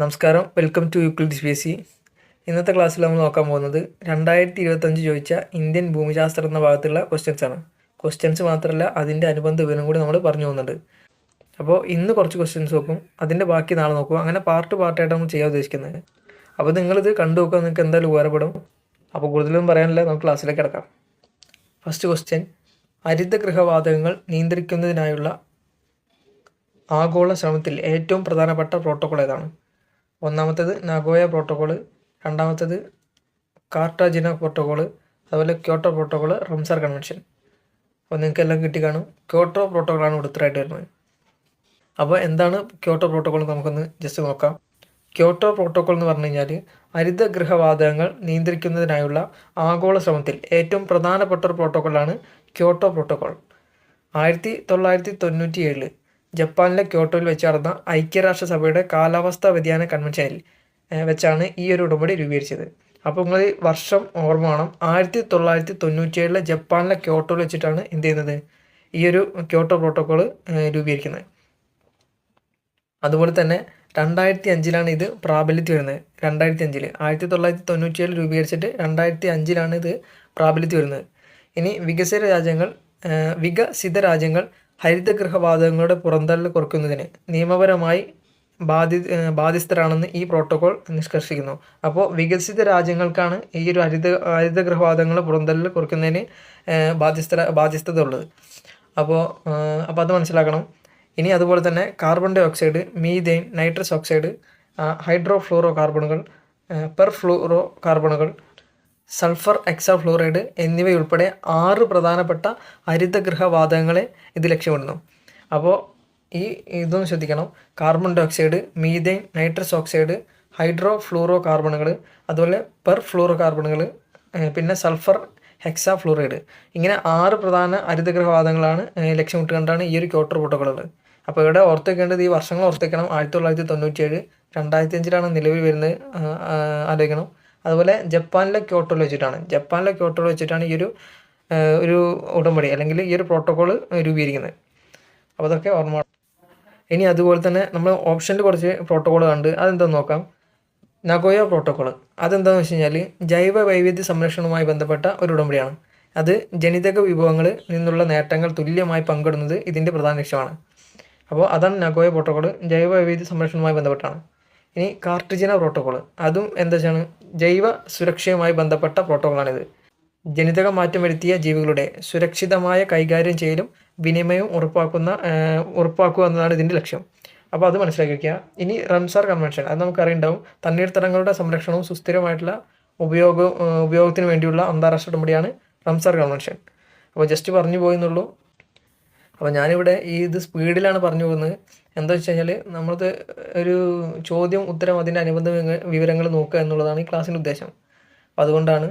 നമസ്കാരം. Welcome to Euclid's P S C ഇന്നത്തെ ക്ലാസ്സിൽ നമ്മൾ നോക്കാൻ പോകുന്നത് രണ്ടായിരത്തി ഇരുപത്തഞ്ച് ചോദിച്ച ഇന്ത്യൻ ഭൂമിശാസ്ത്രം എന്ന ഭാഗത്തുള്ള ക്വസ്റ്റ്യൻസ് ആണ്. ക്വസ്റ്റ്യൻസ് മാത്രമല്ല അതിന്റെ അനുബന്ധ വിവരം കൂടി നമ്മൾ പറഞ്ഞു പോകുന്നുണ്ട്. അപ്പോൾ ഇന്ന് കുറച്ച് ക്വസ്റ്റ്യൻസ് നോക്കും. അതിന്റെ ബാക്കി നാളെ നോക്കും. അങ്ങനെ പാർട്ട് പാർട്ടായിട്ട് നമ്മൾ ചെയ്യാൻ ഉദ്ദേശിക്കുന്നത്. അപ്പോൾ നിങ്ങളിത് കണ്ടു നോക്കുക നിങ്ങൾക്ക് എന്തായാലും ഉപകാരപ്പെടും. അപ്പോൾ കൂടുതലൊന്നും പറയാനില്ല. നമുക്ക് ക്ലാസ്സിലേക്ക് കിടക്കാം. ഫസ്റ്റ് ക്വസ്റ്റ്യൻ ഹരിതഗൃഹവാതകങ്ങൾ നിയന്ത്രിക്കുന്നതിനായുള്ള ആഗോള ശ്രമത്തിൽ ഏറ്റവും പ്രധാനപ്പെട്ട പ്രോട്ടോകോൾ ഏതാണ്? ഒന്നാമത്തേത് നാഗോയ പ്രോട്ടോകോൾ രണ്ടാമത്തേത് കാർട്ടാജിന പ്രോട്ടോകോൾ അതുപോലെ ക്യോട്ടോ പ്രോട്ടോകോൾ റംസാർ കൺവെൻഷൻ. അപ്പോൾ നിങ്ങൾക്ക് എല്ലാം കിട്ടി കാണും. ക്യോട്ടോ പ്രോട്ടോകോളാണ് ഉടുത്തരായിട്ട് വരുന്നത്. അപ്പോൾ എന്താണ് ക്യോട്ടോ പ്രോട്ടോകോൾ നമുക്കൊന്ന് ജസ്റ്റ് നോക്കാം. ക്യോട്ടോ പ്രോട്ടോകോൾ എന്ന് പറഞ്ഞു കഴിഞ്ഞാൽ ഹരിതഗൃഹവാതകങ്ങൾ നിയന്ത്രിക്കുന്നതിനായുള്ള ആഗോള ശ്രമത്തിൽ ഏറ്റവും പ്രധാനപ്പെട്ട ഒരു പ്രോട്ടോകോളാണ് ക്യോട്ടോ പ്രോട്ടോകോൾ. ആയിരത്തി തൊള്ളായിരത്തി തൊണ്ണൂറ്റി ഏഴിൽ ജപ്പാനിലെ ക്യോട്ടോയിൽ വെച്ച് നടന്ന ഐക്യരാഷ്ട്രസഭയുടെ കാലാവസ്ഥാ വ്യതിയാന കൺവെൻഷനിൽ വെച്ചാണ് ഈ ഒരു ഉടമ്പടി രൂപീകരിച്ചത്. അപ്പോൾ നിങ്ങൾ വർഷം ഓർമ്മ വേണം. ആയിരത്തി തൊള്ളായിരത്തി തൊണ്ണൂറ്റി ഏഴിലെ ജപ്പാനിലെ ക്യോട്ടോയിൽ വെച്ചിട്ടാണ് എന്ത് ചെയ്യുന്നത്? ഈ ഒരു ക്യോട്ടോ പ്രോട്ടോകോൾ രൂപീകരിക്കുന്നത്. അതുപോലെ തന്നെ രണ്ടായിരത്തി അഞ്ചിലാണ് ഇത് പ്രാബല്യത്തിൽ വരുന്നത്. രണ്ടായിരത്തി അഞ്ചിൽ ആയിരത്തി തൊള്ളായിരത്തി തൊണ്ണൂറ്റി ഏഴിൽ രൂപീകരിച്ചിട്ട് രണ്ടായിരത്തി അഞ്ചിലാണ് ഇത് പ്രാബല്യത്തിൽ വരുന്നത്. ഇനി വികസിത രാജ്യങ്ങൾ വികസിത രാജ്യങ്ങൾ ഹരിതഗൃഹവാതകങ്ങളുടെ പുറന്തള്ളൽ കുറയ്ക്കുന്നതിന് നിയമപരമായി ബാധി ബാധ്യസ്ഥരാണെന്ന് ഈ പ്രോട്ടോകോൾ നിഷ്കർഷിക്കുന്നു. അപ്പോൾ വികസിത രാജ്യങ്ങൾക്കാണ് ഈ ഒരു ഹരിത ഹരിതഗൃഹവാതകങ്ങൾ പുറന്തള്ളൽ കുറയ്ക്കുന്നതിന് ബാധ്യസ്ഥ ബാധ്യസ്ഥത ഉള്ളത് അപ്പോൾ അപ്പോൾ അത് മനസ്സിലാക്കണം. ഇനി അതുപോലെ തന്നെ carbon dioxide methane nitrous oxide hydro fluoro കാർബണുകൾ പെർ ഫ്ലൂറോ കാർബണുകൾ സൾഫർ എക്സാഫ്ലൂറൈഡ് എന്നിവയുൾപ്പെടെ ആറ് പ്രധാനപ്പെട്ട ഹരിതഗൃഹവാതകങ്ങളെ ഇത് ലക്ഷ്യമിടുന്നു. അപ്പോൾ ഈ ഇതൊന്ന് ശ്രദ്ധിക്കണം. Carbon dioxide methane nitrous oxide hydro fluoro കാർബണുകൾ അതുപോലെ പെർ ഫ്ലൂറോ കാർബണുകൾ പിന്നെ സൾഫർ ഹെക്സാ ഫ്ലൂറൈഡ് ഇങ്ങനെ ആറ് പ്രധാന ഹരിതഗ്രഹവാദങ്ങളാണ് ലക്ഷ്യമിട്ടുകൊണ്ടാണ് ഈ ഒരു ക്യോട്ടർ പ്രോട്ടോകോൾ അപ്പോൾ ഇവിടെ ഓർത്തേക്കേണ്ടത് ഈ വർഷങ്ങൾ ഓർത്തേക്കണം. ആയിരത്തി തൊള്ളായിരത്തി തൊണ്ണൂറ്റി ഏഴ് രണ്ടായിരത്തി അഞ്ചിലാണ് നിലവിൽ വരുന്നത് ആലോചിക്കണം. അതുപോലെ ജപ്പാനിലെ ക്യോട്ടോയിൽ വെച്ചിട്ടാണ്. ജപ്പാനിലെ ക്യോട്ടോയിൽ വെച്ചിട്ടാണ് ഈ ഒരു ഒരു ഉടമ്പടി അല്ലെങ്കിൽ ഈ ഒരു പ്രോട്ടോകോൾ രൂപീകരിക്കുന്നത്. അപ്പോൾ അതൊക്കെ ഓർമ്മ ഇനി അതുപോലെ തന്നെ നമ്മൾ ഓപ്ഷനിൽ കുറച്ച് പ്രോട്ടോകോൾ കണ്ട് അതെന്താന്ന് നോക്കാം. നഗോയ പ്രോട്ടോകോൾ അതെന്താണെന്ന് വെച്ച് കഴിഞ്ഞാൽ ജൈവ വൈവിധ്യ സംരക്ഷണവുമായി ബന്ധപ്പെട്ട ഒരു ഉടമ്പടിയാണ്. അത് ജനിതക വിഭവങ്ങളിൽ നിന്നുള്ള നേട്ടങ്ങൾ തുല്യമായി പങ്കിടുന്നത് ഇതിന്റെ പ്രധാന ലക്ഷ്യമാണ്. അപ്പോൾ അതാണ് നഗോയ പ്രോട്ടോകോൾ ജൈവ വൈവിധ്യ സംരക്ഷണവുമായി ബന്ധപ്പെട്ടാണ്. ഇനി കാർട്ടിജിന പ്രോട്ടോകോൾ. അതും എന്താ ജൈവ സുരക്ഷയുമായി ബന്ധപ്പെട്ട പ്രോട്ടോകോളാണിത്. ജനിതക മാറ്റം വരുത്തിയ ജീവികളുടെ സുരക്ഷിതമായ കൈകാര്യം ചെയ്യലും വിനിമയവും ഉറപ്പാക്കുന്ന ഉറപ്പാക്കുക എന്നതാണ് ഇതിന്റെ ലക്ഷ്യം. അപ്പോൾ അത് മനസ്സിലാക്കി വയ്ക്കുക ഇനി റംസാർ കൺവെൻഷൻ. അത് നമുക്കറിയുണ്ടാവും. തണ്ണീർത്തടങ്ങളുടെ സംരക്ഷണവും സുസ്ഥിരമായിട്ടുള്ള ഉപയോഗ ഉപയോഗത്തിന് വേണ്ടിയുള്ള അന്താരാഷ്ട്ര ഉടമ്പടിയാണ് റംസാർ കൺവെൻഷൻ. അപ്പോൾ ജസ്റ്റ് പറഞ്ഞു പോയെന്നുള്ളൂ. അപ്പോൾ ഞാനിവിടെ ഈ ഇത് സ്പീഡിലാണ് പറഞ്ഞു പോകുന്നത്. എന്താ വെച്ച് കഴിഞ്ഞാൽ നമ്മളത് ഒരു ചോദ്യം ഉത്തരം അതിന്റെ അനുബന്ധ വിവരങ്ങൾ നോക്കുക എന്നുള്ളതാണ് ഈ ക്ലാസ്സിന്റെ ഉദ്ദേശം. അപ്പോൾ അതുകൊണ്ടാണ്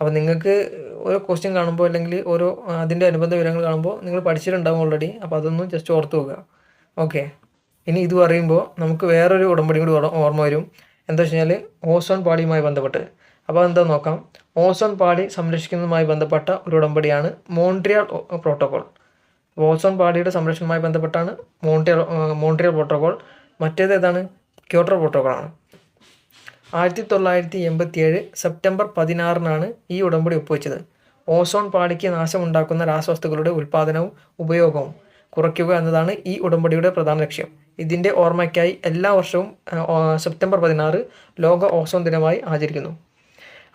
അപ്പോൾ നിങ്ങൾക്ക് ഓരോ ക്വസ്റ്റ്യൻ കാണുമ്പോൾ അല്ലെങ്കിൽ ഓരോ അതിന്റെ അനുബന്ധ വിവരങ്ങൾ കാണുമ്പോൾ നിങ്ങൾ പഠിച്ചിട്ടുണ്ടാവും ഓൾറെഡി അപ്പോൾ അതൊന്നും ജസ്റ്റ് ഓർത്ത് വെക്കുക. ഓക്കെ ഇനി ഇത് പറയുമ്പോൾ നമുക്ക് വേറൊരു ഉടമ്പടി കൂടി ഓർമ്മ വരും. എന്താ വെച്ച് കഴിഞ്ഞാൽ ഓസോൺ പാളിയുമായി ബന്ധപ്പെട്ട്. അപ്പോൾ എന്താ നോക്കാം? ഓസോൺ പാളി സംരക്ഷിക്കുന്നതുമായി ബന്ധപ്പെട്ട ഒരു ഉടമ്പടിയാണ് മോൺട്രിയാൾ പ്രോട്ടോകോൾ. ഓസോൺ പാളിയുടെ സംരക്ഷണവുമായി ബന്ധപ്പെട്ടാണ് മോൺട്രിയൽ മോൺട്രിയൽ പ്രോട്ടോകോൾ. മറ്റേത് ഏതാണ്? ക്യോട്ടോ പ്രോട്ടോകോളാണ്. ആയിരത്തി തൊള്ളായിരത്തി എൺപത്തി ഏഴ് സെപ്റ്റംബർ പതിനാറിനാണ് ഈ ഉടമ്പടി ഒപ്പുവെച്ചത്. ഓസോൺ പാളിക്ക് നാശമുണ്ടാക്കുന്ന രാസവസ്തുക്കളുടെ ഉൽപ്പാദനവും ഉപയോഗവും കുറയ്ക്കുക എന്നതാണ് ഈ ഉടമ്പടിയുടെ പ്രധാന ലക്ഷ്യം. ഇതിന്റെ ഓർമ്മയ്ക്കായി എല്ലാ വർഷവും സെപ്റ്റംബർ പതിനാറ് ലോക ഓസോൺ ദിനമായി ആചരിക്കുന്നു.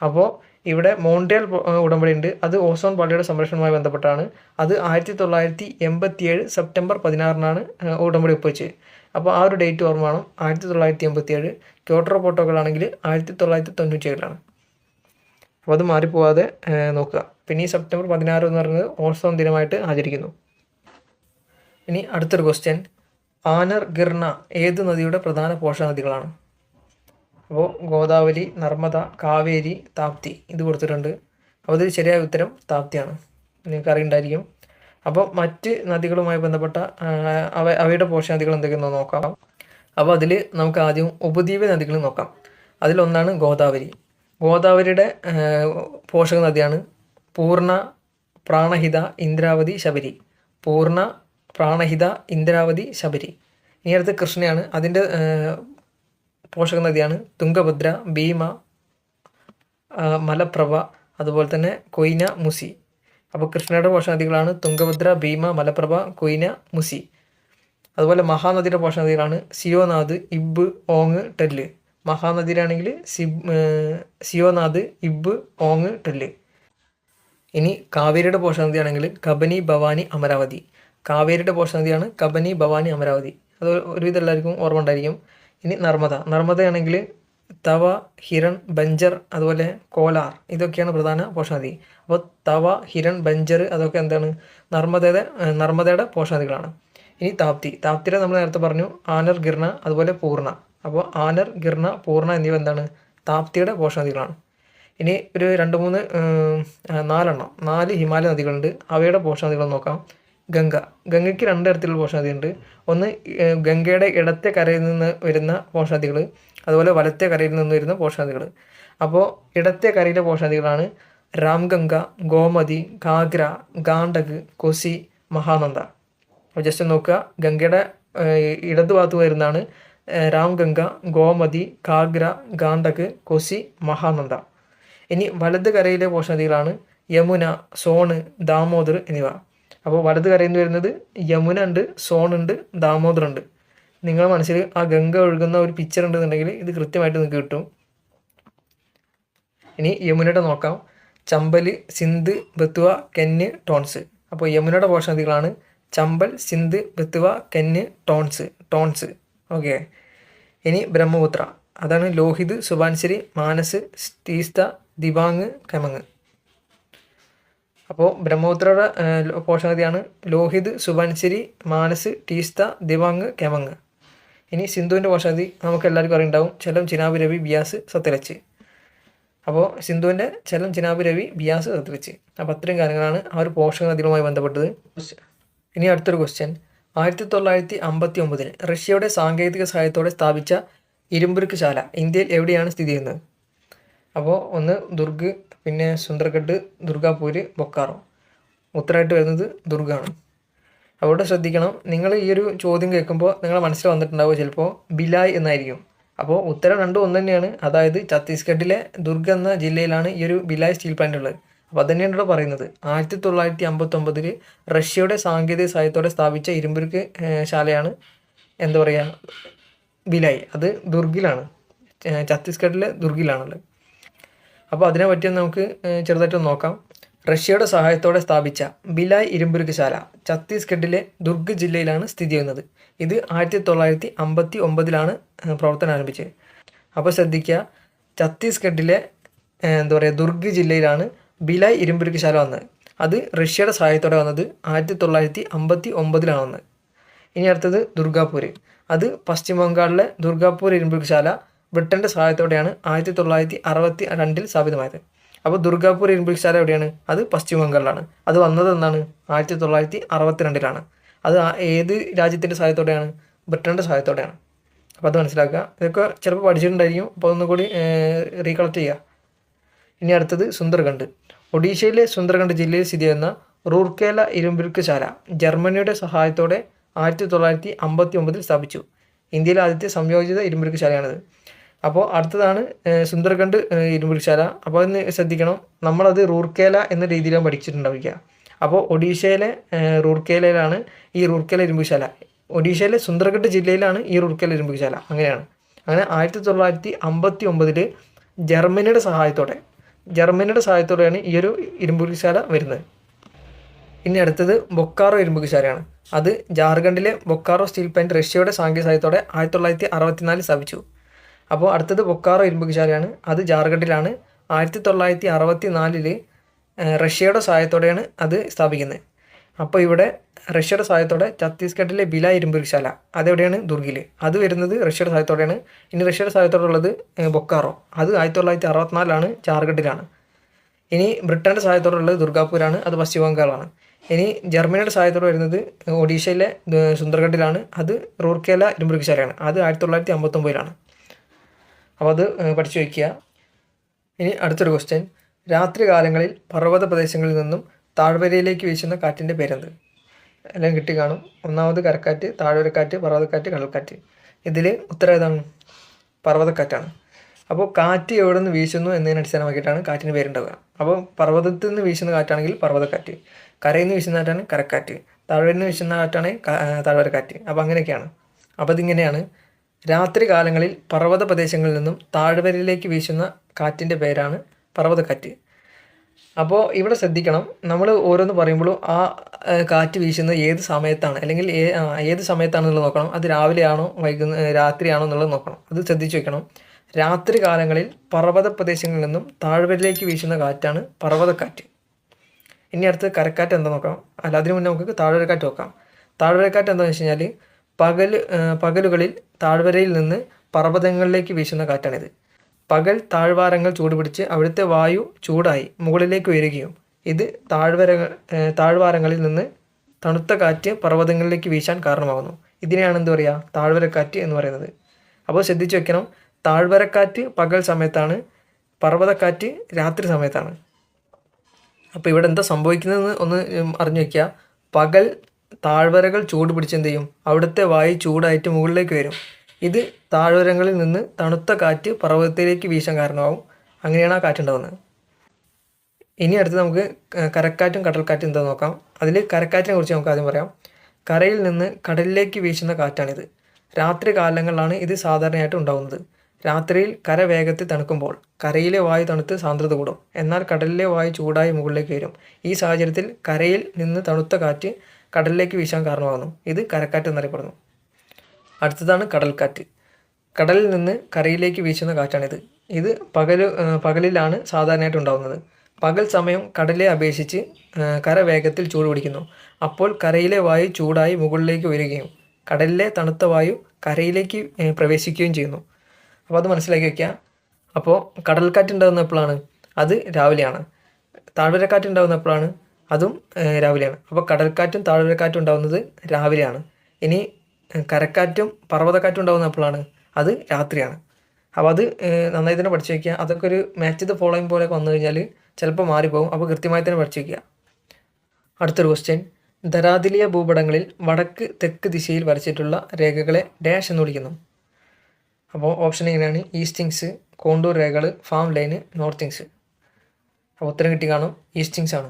അപ്പോൾ ഇവിടെ മോൺട്രിയൽ പോ- ഉടമ്പടി ഉണ്ട് അത് ഓസോൺ പാളിയുടെ സംരക്ഷണവുമായി ബന്ധപ്പെട്ടാണ്. അത് ആയിരത്തി തൊള്ളായിരത്തി എൺപത്തിയേഴ് സെപ്റ്റംബർ പതിനാറിനാണ് ഉടമ്പടി ഒപ്പുവെച്ച് അപ്പോൾ ആ ഒരു ഡേറ്റ് ഓർമ്മ വേണം. ആയിരത്തി തൊള്ളായിരത്തി എൺപത്തിയേഴ് ക്യോട്ടോ പ്രോട്ടോക്കോൾ ആണെങ്കിൽ ആയിരത്തി തൊള്ളായിരത്തി തൊണ്ണൂറ്റി ഏഴിലാണ് അപ്പോൾ അത് മാറിപ്പോവാതെ നോക്കുക. പിന്നെ ഈ സെപ്റ്റംബർ പതിനാറ് എന്ന് പറയുന്നത് ഓസോൺ ദിനമായിട്ട് ആചരിക്കുന്നു. ഇനി അടുത്തൊരു ക്വസ്റ്റ്യൻ ആനർ ഗിർണ ഏത് നദിയുടെ പ്രധാന പോഷക നദികളാണ് അപ്പോൾ ഗോദാവരി നർമ്മദ കാവേരി താപ്തി ഇത് കൊടുത്തിട്ടുണ്ട്. അപ്പോൾ ഇതിൽ ശരിയായ ഉത്തരം താപ്തിയാണ്. നിങ്ങൾക്ക് അറിയണ്ടായിരിക്കും അപ്പോൾ മറ്റ് നദികളുമായി ബന്ധപ്പെട്ട അവ അവയുടെ പോഷകനദികൾ എന്തൊക്കെയെന്ന് നോക്കാം. അപ്പോൾ അതിൽ നമുക്ക് ആദ്യം ഉപദ്വീപ നദികൾ നോക്കാം. അതിലൊന്നാണ് ഗോദാവരി. ഗോദാവരിയുടെ പോഷക നദിയാണ് പൂർണ പ്രാണഹിത ഇന്ദ്രാവതി ശബരി. പൂർണ പ്രാണഹിത ഇന്ദ്രാവതി ശബരി. ഇനി അടുത്ത് കൃഷ്ണയാണ്. അതിന്റെ പോഷക നദിയാണ് തുംഗഭദ്ര ഭീമ മലപ്രഭ അതുപോലെ തന്നെ കൊയ്ന മുസി. അപ്പോൾ കൃഷ്ണയുടെ പോഷക നദികളാണ് തുംഗഭദ്ര ഭീമ മലപ്രഭ കൊയ്ന മുസി. അതുപോലെ മഹാനദിയുടെ പോഷക നദികളാണ് സിയോനാഥ് ഇബ് ഓങ് ടെല്ല്. മഹാനദിയിലാണെങ്കിൽ സിബ് സിയോനാഥ് ഇബ് ഓങ് ടെല്ല്. ഇനി കാവേരിയുടെ പോഷക നദിയാണെങ്കിൽ കബനി ഭവാനി അമരാവതി. കാവേരിയുടെ പോഷക നദിയാണ് കബനി ഭവാനി അമരാവതി. അത് ഒരുവിധം എല്ലാവർക്കും ഓർമ്മ ഉണ്ടായിരിക്കും. ഇനി നർമ്മദ. നർമ്മദയാണെങ്കിൽ തവ ഹിരൺ ബഞ്ചർ അതുപോലെ കോലാർ. ഇതൊക്കെയാണ് പ്രധാന പോഷാദി. അപ്പോൾ തവ ഹിരൺ ബഞ്ചർ അതൊക്കെ എന്താണ്? നർമ്മദയുടെ നർമ്മദയുടെ പോഷാദികളാണ്. ഇനി താപ്തി. താപ്തിയുടെ നമ്മൾ നേരത്തെ പറഞ്ഞു ആനർ ഗിർണ അതുപോലെ പൂർണ അപ്പോൾ ആനർ ഗിർണ പൂർണ എന്നിവ എന്താണ്? താപ്തിയുടെ പോഷാദികളാണ്. ഇനി ഒരു രണ്ട് മൂന്ന് നാലെണ്ണം. നാല് ഹിമാലയ നദികളുണ്ട്. അവയുടെ പോഷാദികൾ നോക്കാം. ഗംഗ. ഗംഗയ്ക്ക് രണ്ട് തരത്തിലുള്ള പോഷക നദിയുണ്ട് ഒന്ന് ഗംഗയുടെ ഇടത്തെ കരയിൽ നിന്ന് വരുന്ന പോഷണാദികൾ അതുപോലെ വലത്തെ കരയിൽ നിന്ന് വരുന്ന പോഷണാദികൾ അപ്പോൾ ഇടത്തെ കരയിലെ പോഷണാദികളാണ് രാംഗംഗ ഗോമതി ഗാഗ്ര ഗാണ്ടക് കൊസി മഹാനന്ദ. അപ്പോൾ ജസ്റ്റ് നോക്കുക. ഗംഗയുടെ ഇടതുഭാഗത്ത് വരുന്നതാണ് രാംഗംഗ ഗോമതി കാഗ്ര ഗാണ്ടക് കൊസി മഹാനന്ദ. ഇനി വലത് കരയിലെ പോഷണാദികളാണ് യമുന സോണ് ദാമോദർ എന്നിവ. അപ്പോൾ വലത് കരയിൽ നിന്ന് വരുന്നത് യമുന ഉണ്ട് സോൺ ഉണ്ട് ദാമോദർ ഉണ്ട്. നിങ്ങളുടെ മനസ്സിൽ ആ ഗംഗ ഒഴുകുന്ന ഒരു പിക്ചർ ഉണ്ടെന്നുണ്ടെങ്കിൽ ഇത് കൃത്യമായിട്ട് നിങ്ങൾക്ക് കിട്ടും. ഇനി യമുനയുടെ നോക്കാം. ചമ്പൽ സിന്ധ് ബത്തുവ കെന്ന് ടോൺസ്. അപ്പോൾ യമുനയുടെ പോഷനദികളാണ് ചമ്പൽ സിന്ധ് ബത്തുവ കെന്ന് ടോൺസ്. ടോൺസ്. ഓക്കെ. ഇനി ബ്രഹ്മപുത്ര. അതാണ് ലോഹിത് സുബാൻശരി മാനസ് തീസ്ത ദിവാങ് കെമങ് അപ്പോൾ ബ്രഹ്മപുത്രയുടെ പോഷക നദിയാണ് ലോഹിത് സുബൻശരി മാനസ് ടീസ്ത ദിവാങ് കെമങ് ഇനി സിന്ധുവിന്റെ പോഷകനദി നമുക്ക് എല്ലാവർക്കും അറിയുണ്ടാവും. ചെലം ചിനാബ് രവി ബിയാസ് സത്യലച്ച്. അപ്പോൾ സിന്ധുവിന്റെ ചെലം ചിനാബ് രവി ബിയാസ് സത്യലച്ച്. അപ്പോൾ അത്രയും കാര്യങ്ങളാണ് ആ ഒരു പോഷക നദികളുമായി ബന്ധപ്പെട്ടത്. ഇനി അടുത്തൊരു ക്വസ്റ്റ്യൻ ആയിരത്തി തൊള്ളായിരത്തി അമ്പത്തി ഒമ്പതിൽ റഷ്യയുടെ സാങ്കേതിക സഹായത്തോടെ സ്ഥാപിച്ച ഇരുമ്പുരുക്ക് ശാല ഇന്ത്യയിൽ എവിടെയാണ് സ്ഥിതി ചെയ്യുന്നത്? അപ്പോൾ ഒന്ന് ദുർഗ് പിന്നെ സുന്ദർഗഡ് ദുർഗാപൂര് ബൊക്കാറോ. ഉത്തരമായിട്ട് വരുന്നത് ദുർഗാണ്. അവിടെ ശ്രദ്ധിക്കണം നിങ്ങൾ ഈ ഒരു ചോദ്യം കേൾക്കുമ്പോൾ നിങ്ങളുടെ മനസ്സിൽ വന്നിട്ടുണ്ടാവുക ചിലപ്പോൾ ബിലായ് എന്നായിരിക്കും. അപ്പോൾ ഉത്തരം രണ്ടും ഒന്ന് തന്നെയാണ്. അതായത് ഛത്തീസ്ഗഡിലെ ദുർഗ് എന്ന ജില്ലയിലാണ് ഈ ഒരു ബിലായ് സ്റ്റീൽ പ്ലാന്റ് ഉള്ളത്. അപ്പോൾ അത് തന്നെയാണ് ഇവിടെ പറയുന്നത്. ആയിരത്തി തൊള്ളായിരത്തി അമ്പത്തൊമ്പതിൽ റഷ്യയുടെ സാങ്കേതിക സഹായത്തോടെ സ്ഥാപിച്ച ഇരുമ്പുരുക്ക് ശാലയാണ് എന്താ പറയുക ബിലായ്. അത് ദുർഗിലാണ്. ഛത്തീസ്ഗഡിലെ ദുർഗിലാണുള്ളത്. അപ്പോൾ അതിനെ പറ്റി നമുക്ക് ചെറുതായിട്ട് ചെറുതായിട്ടൊന്ന് നോക്കാം. റഷ്യയുടെ സഹായത്തോടെ സ്ഥാപിച്ച ബിലായ് ഇരുമ്പുരുക്കശാല ഛത്തീസ്ഗഡിലെ ദുർഗ് ജില്ലയിലാണ് സ്ഥിതി ചെയ്യുന്നത്. ഇത് ആയിരത്തി തൊള്ളായിരത്തി അമ്പത്തി ഒമ്പതിലാണ് പ്രവർത്തനം ആരംഭിച്ചത്. അപ്പോൾ ശ്രദ്ധിക്കുക ഛത്തീസ്ഗഡിലെ എന്താ പറയുക ദുർഗ് ജില്ലയിലാണ് ബിലായ് ഇരുമ്പുരുക്കശാല വന്നത്. അത് റഷ്യയുടെ സഹായത്തോടെ വന്നത് ആയിരത്തി തൊള്ളായിരത്തി അമ്പത്തി ഒമ്പതിലാണ് വന്നത് ഇനി അടുത്തത് ദുർഗാപൂർ അത് പശ്ചിമ ബംഗാളിലെ ദുർഗാപൂർ ഇരുമ്പുരുക്ക് ശാല ബ്രിട്ടന്റെ സഹായത്തോടെയാണ് ആയിരത്തി തൊള്ളായിരത്തി അറുപത്തി രണ്ടിൽ സ്ഥാപിതമായത്. അപ്പോൾ ദുർഗാപൂർ ഇരുമ്പുരുക്ക് ശാല എവിടെയാണ്? അത് പശ്ചിമ ബംഗാളിലാണ്. അത് വന്നത് എന്നാണ് ആയിരത്തി തൊള്ളായിരത്തി അറുപത്തിരണ്ടിലാണ് അത് ഏത് രാജ്യത്തിന്റെ സഹായത്തോടെയാണ്? ബ്രിട്ടന്റെ സഹായത്തോടെയാണ്. അപ്പോൾ അത് മനസ്സിലാക്കുക. ഇതൊക്കെ ചിലപ്പോൾ പഠിച്ചിട്ടുണ്ടായിരിക്കും. അപ്പോൾ ഒന്നുകൂടി റീകളക്ട് ചെയ്യുക. ഇനി അടുത്തത് സുന്ദർഗണ്ഡ് ഒഡീഷയിലെ സുന്ദർഗണ്ഡ് ജില്ലയിൽ സ്ഥിതി ചെയ്യുന്ന റൂർക്കേല ഇരുമ്പിൽക്കുശാല ശാല ജർമ്മനിയുടെ സഹായത്തോടെ ആയിരത്തി തൊള്ളായിരത്തി അമ്പത്തി ഒമ്പതിൽ സ്ഥാപിച്ചു. ഇന്ത്യയിലെ ആദ്യത്തെ സംയോജിത ഇരുമ്പുരുക്ക് ശാലയാണിത്. അപ്പോൾ അടുത്തതാണ് സുന്ദർഖണ്ഡ് സുന്ദർഗണ്ഡ് ഏഹ്, ഇരുമ്പുരുക്ക് ശാല അപ്പോൾ അതിന് ശ്രദ്ധിക്കണം നമ്മളത് റൂർക്കേല എന്ന രീതിയിലാണ് പഠിച്ചിട്ടുണ്ടാവുക. അപ്പോൾ ഒഡീഷയിലെ റൂർക്കേലയിലാണ് ഈ റൂർക്കേല ഇരുമ്പുശാല ഒഡീഷയിലെ സുന്ദർഗഡ് ജില്ലയിലാണ് ഈ റൂർക്കേല ഇരുമ്പുശാല അങ്ങനെയാണ്. അങ്ങനെ ആയിരത്തി തൊള്ളായിരത്തി അമ്പത്തി ഒമ്പതിൽ ജർമ്മനിയുടെ സഹായത്തോടെ ജർമ്മനിയുടെ സഹായത്തോടെയാണ് ഈ ഒരു ഇരുമ്പുശാല വരുന്നത്. ഇനി അടുത്തത് ബൊക്കാറോ ഇരുമ്പുശാലയാണ് അത് ജാർഖണ്ഡിലെ ബൊക്കാറോ സ്റ്റീൽ പ്ലാന്റ് റഷ്യയുടെ സാങ്കേതിക സഹായത്തോടെ ആയിരത്തി തൊള്ളായിരത്തി അറുപത്തിനാലിൽ സ്ഥാപിച്ചു. അപ്പോൾ അടുത്തത് ബൊക്കാറോ ഇരുമ്പുകശാലയാണ് അത് ജാർഖണ്ഡിലാണ്. ആയിരത്തി തൊള്ളായിരത്തി അറുപത്തി നാലിൽ റഷ്യയുടെ സഹായത്തോടെയാണ് അത് സ്ഥാപിക്കുന്നത്. അപ്പോൾ ഇവിടെ റഷ്യയുടെ സഹായത്തോടെ ഛത്തീസ്ഗഡിലെ ബില ഇരുമ്പുശാല അതെവിടെയാണ്? ദുർഗിൽ അത് വരുന്നത് റഷ്യയുടെ സഹായത്തോടെയാണ്. ഇനി റഷ്യയുടെ സഹായത്തോടെ ഉള്ളത് ബൊക്കാറോ. അത് ആയിരത്തി തൊള്ളായിരത്തി അറുപത്തിനാലാണ് ജാർഖണ്ഡിലാണ്. ഇനി ബ്രിട്ടന്റെ സഹായത്തോടെ ഉള്ളത് ദുർഗാപൂരാണ് അത് പശ്ചിമ ബംഗാളാണ് ഇനി ജർമ്മനിയുടെ സഹായത്തോടെ വരുന്നത് ഒഡീഷയിലെ സുന്ദർഗഡിലാണ്. അത് റൂർക്കേല ഇരുമ്പുരുക്കശാലയാണ് അത് ആയിരത്തി തൊള്ളായിരത്തി അമ്പത്തൊമ്പതിലാണ് അപ്പോൾ അത് പഠിച്ചു വയ്ക്കുക. ഇനി അടുത്തൊരു ക്വസ്റ്റ്യൻ രാത്രികാലങ്ങളിൽ പർവത പ്രദേശങ്ങളിൽ നിന്നും താഴ്വരയിലേക്ക് വീശുന്ന കാറ്റിന്റെ പേരെന്ത്? എല്ലാം കിട്ടി കാണും. ഒന്നാമത് കരക്കാറ്റ് താഴ്വരക്കാറ്റ് പർവതക്കാറ്റ് കടൽക്കാറ്റ്. ഇതിൽ ഉത്തരം ഏതാണ്? പർവതക്കാറ്റാണ്. അപ്പോൾ കാറ്റ് എവിടെ നിന്ന് വീശുന്നു എന്നതിനെ അടിസ്ഥാനമാക്കിയിട്ടാണ് കാറ്റിന് പേരുണ്ടാവുക അപ്പോൾ പർവതത്തിൽ നിന്ന് വീശുന്ന കാറ്റാണെങ്കിൽ പർവതക്കാറ്റ്. കരയിൽ നിന്ന് വീശുന്ന കാറ്റാണ് കരക്കാറ്റ്. താഴ്വരയിൽ നിന്ന് വീശുന്ന കാറ്റാണ് താഴ്വരക്കാറ്റ്. അപ്പോൾ അങ്ങനെയൊക്കെയാണ്. അപ്പോൾ ഇതിങ്ങനെയാണ്. രാത്രി കാലങ്ങളിൽ പർവത പ്രദേശങ്ങളിൽ നിന്നും താഴ്വരയിലേക്ക് വീശുന്ന കാറ്റിന്റെ പേരാണ് പർവതക്കാറ്റ്. അപ്പോൾ ഇവിടെ ശ്രദ്ധിക്കണം നമ്മൾ ഓരോന്ന് പറയുമ്പോഴും ആ കാറ്റ് വീശുന്നത് ഏത് സമയത്താണ് അല്ലെങ്കിൽ ഏത് സമയത്താണെന്നുള്ളത് നോക്കണം അത് രാവിലെയാണോ വൈകുന്ന രാത്രിയാണോ എന്നുള്ളത് നോക്കണം അത് ശ്രദ്ധിച്ചു വെക്കണം. രാത്രി കാലങ്ങളിൽ പർവത പ്രദേശങ്ങളിൽ നിന്നും താഴ്വരയിലേക്ക് വീശുന്ന കാറ്റാണ് പർവതക്കാറ്റ്. ഇനി അടുത്ത് കരക്കാറ്റ് എന്താ നോക്കാം അല്ല അതിന് മുന്നേ നമുക്ക് താഴ്വരക്കാറ്റ് നോക്കാം. താഴ്വരക്കാറ്റ് എന്താണെന്ന് വെച്ച് കഴിഞ്ഞാൽ പകൽ പകലുകളിൽ താഴ്വരയിൽ നിന്ന് പർവതങ്ങളിലേക്ക് വീശുന്ന കാറ്റാണിത്. പകൽ താഴ്വാരങ്ങൾ ചൂടുപിടിച്ച് അവിടുത്തെ വായു ചൂടായി മുകളിലേക്ക് ഉയരുകയും ഇത് താഴ്വര താഴ്വാരങ്ങളിൽ നിന്ന് തണുത്ത കാറ്റ് പർവതങ്ങളിലേക്ക് വീശാൻ കാരണമാകുന്നു. ഇതിനെയാണ് എന്ത് പറയുക താഴ്വരക്കാറ്റ് എന്ന് പറയുന്നത്. അപ്പോൾ ശ്രദ്ധിച്ചു വെക്കണം. താഴ്വരക്കാറ്റ് പകൽ സമയത്താണ് പർവതക്കാറ്റ് രാത്രി സമയത്താണ്. അപ്പോൾ ഇവിടെ എന്താ സംഭവിക്കുന്നതെന്ന് ഒന്ന് അറിഞ്ഞു വയ്ക്കുക പകൽ താഴ്വരകൾ ചൂട് പിടിച്ച് എന്ത് ചെയ്യും? അവിടുത്തെ വായു ചൂടായിട്ട് മുകളിലേക്ക് വരും. ഇത് താഴ്വരങ്ങളിൽ നിന്ന് തണുത്ത കാറ്റ് പർവതത്തിലേക്ക് വീശാൻ കാരണമാവും. അങ്ങനെയാണ് ആ കാറ്റുണ്ടാകുന്നത് ഇനി അടുത്ത് നമുക്ക് കരക്കാറ്റും കടൽക്കാറ്റും എന്താ നോക്കാം. അതിൽ കരക്കാറ്റിനെ കുറിച്ച് നമുക്ക് ആദ്യം പറയാം. കരയിൽ നിന്ന് കടലിലേക്ക് വീശുന്ന കാറ്റാണിത്. രാത്രി കാലങ്ങളിലാണ് ഇത് സാധാരണയായിട്ട് ഉണ്ടാകുന്നത് രാത്രിയിൽ കര വേഗത്തിൽ തണുക്കുമ്പോൾ കരയിലെ വായു തണുത്ത് സാന്ദ്രത കൂടും. എന്നാൽ കടലിലെ വായു ചൂടായി മുകളിലേക്ക് വരും. ഈ സാഹചര്യത്തിൽ കരയിൽ നിന്ന് തണുത്ത കാറ്റ് കടലിലേക്ക് വീശാൻ കാരണമാകുന്നു. ഇത് കരക്കാറ്റ് എന്നറിയപ്പെടുന്നു. അടുത്തതാണ് കടൽക്കാറ്റ്. കടലിൽ നിന്ന് കരയിലേക്ക് വീശുന്ന കാറ്റാണിത്. ഇത് പകൽ പകലിലാണ് സാധാരണയായിട്ട് ഉണ്ടാകുന്നത്. പകൽ സമയം കടലെ അപേക്ഷിച്ച് കര വേഗത്തിൽ ചൂട് പിടിക്കുന്നു. അപ്പോൾ കരയിലെ വായു ചൂടായി മുകളിലേക്ക് ഉയരുകയും കടലിലെ തണുത്ത വായു കരയിലേക്ക് പ്രവേശിക്കുകയും ചെയ്യുന്നു. അപ്പോൾ അത് മനസ്സിലാക്കി വയ്ക്കുക അപ്പോൾ കടൽക്കാറ്റ് ഉണ്ടാകുന്ന എപ്പോഴാണ് അത് രാവിലെയാണ്. താഴ്വരക്കാറ്റ് ഉണ്ടാകുന്ന എപ്പോഴാണ് അതും രാവിലെയാണ്. അപ്പോൾ കടൽക്കാറ്റും താഴ്വരക്കാറ്റും ഉണ്ടാകുന്നത് രാവിലെയാണ്. ഇനി കരക്കാറ്റും പർവതക്കാറ്റും ഉണ്ടാകുന്ന എപ്പോഴാണ് അത് രാത്രിയാണ്. അപ്പോൾ അത് നന്നായി തന്നെ പഠിച്ചു വയ്ക്കുക അതൊക്കെ ഒരു മാച്ച് ദ ഫോളോയിങ് പോലെയൊക്കെ വന്നു കഴിഞ്ഞാൽ ചിലപ്പോൾ മാറിപ്പോകും. അപ്പോൾ കൃത്യമായി തന്നെ പഠിച്ചു വയ്ക്കുക അടുത്തൊരു ക്വസ്റ്റ്യൻ ധരാതിലിയ ഭൂപടങ്ങളിൽ വടക്ക് തെക്ക് ദിശയിൽ വരച്ചിട്ടുള്ള രേഖകളെ ഡാഷ് എന്ന് വിളിക്കുന്നു. അപ്പോൾ ഓപ്ഷൻ എങ്ങനെയാണ് ഈസ്റ്റിങ്സ് കോണ്ടൂർ രേഖകൾ ഫാം ലൈന് നോർത്തിങ്സ് അപ്പോൾ ഉത്തരം കിട്ടി കാണും. ഈസ്റ്റിങ്സ് ആണ്.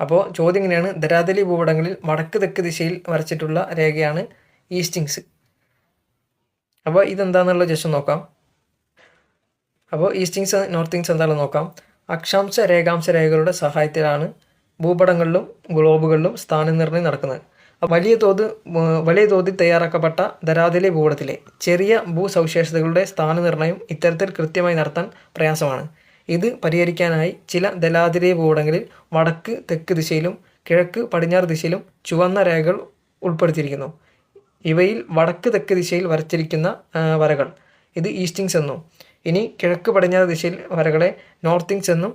അപ്പോൾ ചോദ്യം ഇങ്ങനെയാണ് ധരാതലി ഭൂപടങ്ങളിൽ വടക്ക് തെക്ക് ദിശയിൽ വരച്ചിട്ടുള്ള രേഖയാണ് ഈസ്റ്റിങ്സ് അപ്പോൾ ഇതെന്താണെന്നുള്ളത് ജസ്റ്റ് നോക്കാം. അപ്പോൾ ഈസ്റ്റിങ്സ് നോർത്തിങ്സ് എന്താണെന്ന് നോക്കാം. അക്ഷാംശ രേഖാംശ രേഖകളുടെ സഹായത്തിലാണ് ഭൂപടങ്ങളിലും ഗ്ലോബുകളിലും സ്ഥാനനിർണയം നടക്കുന്നത്. വലിയ തോത് വലിയ തോതിൽ തയ്യാറാക്കപ്പെട്ട ധരാതിലെ ഭൂപടത്തിലെ ചെറിയ ഭൂസവിശേഷതകളുടെ സ്ഥാനനിർണയം ഇത്തരത്തിൽ കൃത്യമായി നടത്താൻ പ്രയാസമാണ്. ഇത് പരിഹരിക്കാനായി ചില ദലാതിരി ഭൂടങ്ങളിൽ വടക്ക് തെക്ക് ദിശയിലും കിഴക്ക് പടിഞ്ഞാറ് ദിശയിലും ചുവന്ന രേഖകൾ ഉൾപ്പെടുത്തിയിരിക്കുന്നു. ഇവയിൽ വടക്ക് തെക്ക് ദിശയിൽ വരച്ചിരിക്കുന്ന വരകൾ. ഇത് ഈസ്റ്റിങ്സ് എന്നും ഇനി കിഴക്ക് പടിഞ്ഞാറ് ദിശയിൽ വരകളെ നോർത്തിങ്സ് എന്നും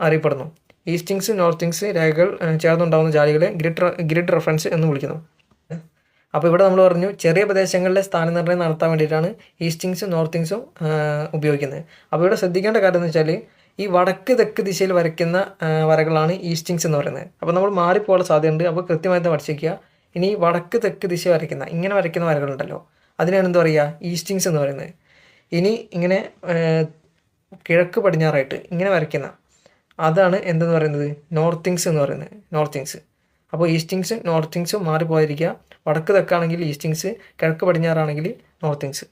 അറിയപ്പെടുന്നു. ഈസ്റ്റിങ്സ് നോർത്തിങ്സ് രേഖകൾ ചേർന്നുണ്ടാകുന്ന ജാലികളെ ഗ്രിഡ് ഗ്രിഡ് റെഫറൻസ് എന്ന് വിളിക്കുന്നു. അപ്പോൾ ഇവിടെ നമ്മൾ പറഞ്ഞു ചെറിയ പ്രദേശങ്ങളിലെ സ്ഥാനനിർണയം നടത്താൻ വേണ്ടിയിട്ടാണ് ഈസ്റ്റിങ്സും നോർത്തിങ്സും ഉപയോഗിക്കുന്നത്. അപ്പോൾ ഇവിടെ ശ്രദ്ധിക്കേണ്ട കാര്യം എന്ന് വെച്ചാൽ ഈ വടക്ക് തെക്ക് ദിശയിൽ വരയ്ക്കുന്ന വരകളാണ് ഈസ്റ്റിങ്സ് എന്ന് പറയുന്നത്. അപ്പോൾ നമ്മൾ മാറിപ്പോകാൻ സാധ്യതയുണ്ട്. അപ്പോൾ കൃത്യമായിട്ട് പഠിച്ചേക്കുക. ഇനി വടക്ക് തെക്ക് ദിശ വരയ്ക്കുന്ന ഇങ്ങനെ വരയ്ക്കുന്ന വരകളുണ്ടല്ലോ. അതിനാണ് എന്താ പറയുക? ഈസ്റ്റിങ്സ് എന്ന് പറയുന്നത്. ഇനി ഇങ്ങനെ കിഴക്ക് പടിഞ്ഞാറായിട്ട് ഇങ്ങനെ വരയ്ക്കുന്ന അതാണ് എന്തെന്ന് പറയുന്നത്? നോർത്തിങ്സ് എന്ന് പറയുന്നത്. നോർത്തിങ്സ്. അപ്പോൾ ഈസ്റ്റിങ്സും നോർത്തിങ്സും മാറിപ്പോയിരിക്കുക വടക്ക് തെക്കാണെങ്കിൽ ഈസ്റ്റിങ്സ് കിഴക്ക് പടിഞ്ഞാറാണെങ്കിൽ നോർത്തിങ്സ്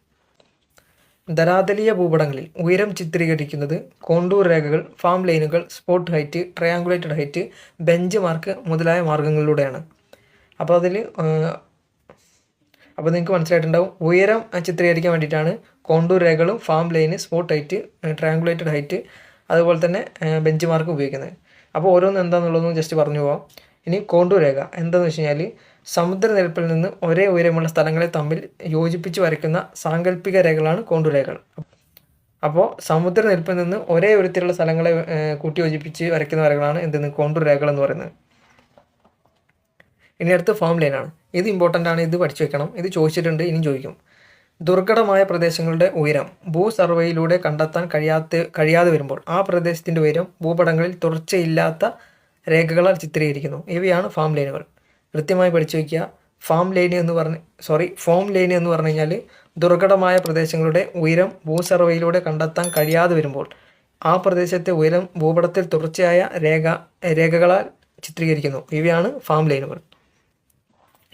ധരാതലീയ ഭൂപടങ്ങളിൽ ഉയരം ചിത്രീകരിക്കുന്നത് കോണ്ടൂർ രേഖകൾ ഫാം ലൈനുകൾ spot height triangulated height bench mark മുതലായ മാർഗങ്ങളിലൂടെയാണ്. അപ്പോൾ അതിൽ അപ്പോൾ നിങ്ങൾക്ക് മനസ്സിലായിട്ടുണ്ടാവും ഉയരം ചിത്രീകരിക്കാൻ വേണ്ടിയിട്ടാണ് കോണ്ടൂർ രേഖകളും form line spot height triangulated height അതുപോലെ തന്നെ ബെഞ്ച് മാർക്ക് ഉപയോഗിക്കുന്നത്. അപ്പോൾ ഓരോന്ന് എന്താണെന്നുള്ളതെന്ന് ജസ്റ്റ് പറഞ്ഞു പോവാം. ഇനി കോണ്ടൂർ രേഖ എന്താണെന്ന് വെച്ച് കഴിഞ്ഞാൽ സമുദ്രനിരപ്പിൽ നിന്ന് ഒരേ ഉയരമുള്ള സ്ഥലങ്ങളെ തമ്മിൽ യോജിപ്പിച്ച് വരയ്ക്കുന്ന സാങ്കല്പിക രേഖകളാണ് കോണ്ടുരേഖകൾ അപ്പോൾ സമുദ്രനിരപ്പിൽ നിന്ന് ഒരേ ഉയരത്തിലുള്ള സ്ഥലങ്ങളെ കൂട്ടി യോജിപ്പിച്ച് വരയ്ക്കുന്ന വരകളാണ് എന്തെന്ന് കോണ്ടൂർ രേഖകൾ എന്ന് പറയുന്നത്. ഇനി അടുത്ത് ഫാം ലൈനാണ് ഇത് ഇമ്പോർട്ടന്റ് ആണ് ഇത് പഠിച്ചു വെക്കണം. ഇത് ചോദിച്ചിട്ടുണ്ട് ഇനി ചോദിക്കും. ദുർഘടമായ പ്രദേശങ്ങളുടെ ഉയരം ഭൂ സർവേയിലൂടെ കണ്ടെത്താൻ കഴിയാത്ത കഴിയാതെ വരുമ്പോൾ ആ പ്രദേശത്തിന്റെ ഉയരം ഭൂപടങ്ങളിൽ തുടർച്ചയില്ലാത്ത രേഖകളാൽ ചിത്രീകരിക്കുന്നു. ഇവയാണ് ഫാം ലൈനുകൾ കൃത്യമായി പഠിച്ചു വയ്ക്കുക. ഫാം ലൈനി എന്ന് പറഞ്ഞ് സോറി ഫോം ലൈനി എന്ന് പറഞ്ഞു കഴിഞ്ഞാൽ ദുർഘടമായ പ്രദേശങ്ങളുടെ ഉയരം ഭൂസർവേയിലൂടെ കണ്ടെത്താൻ കഴിയാതെ വരുമ്പോൾ ആ പ്രദേശത്തെ ഉയരം ഭൂപടത്തിൽ തുടർച്ചയായ രേഖ രേഖകളാൽ ചിത്രീകരിക്കുന്നു. ഇവയാണ് ഫാം ലൈനുകൾ.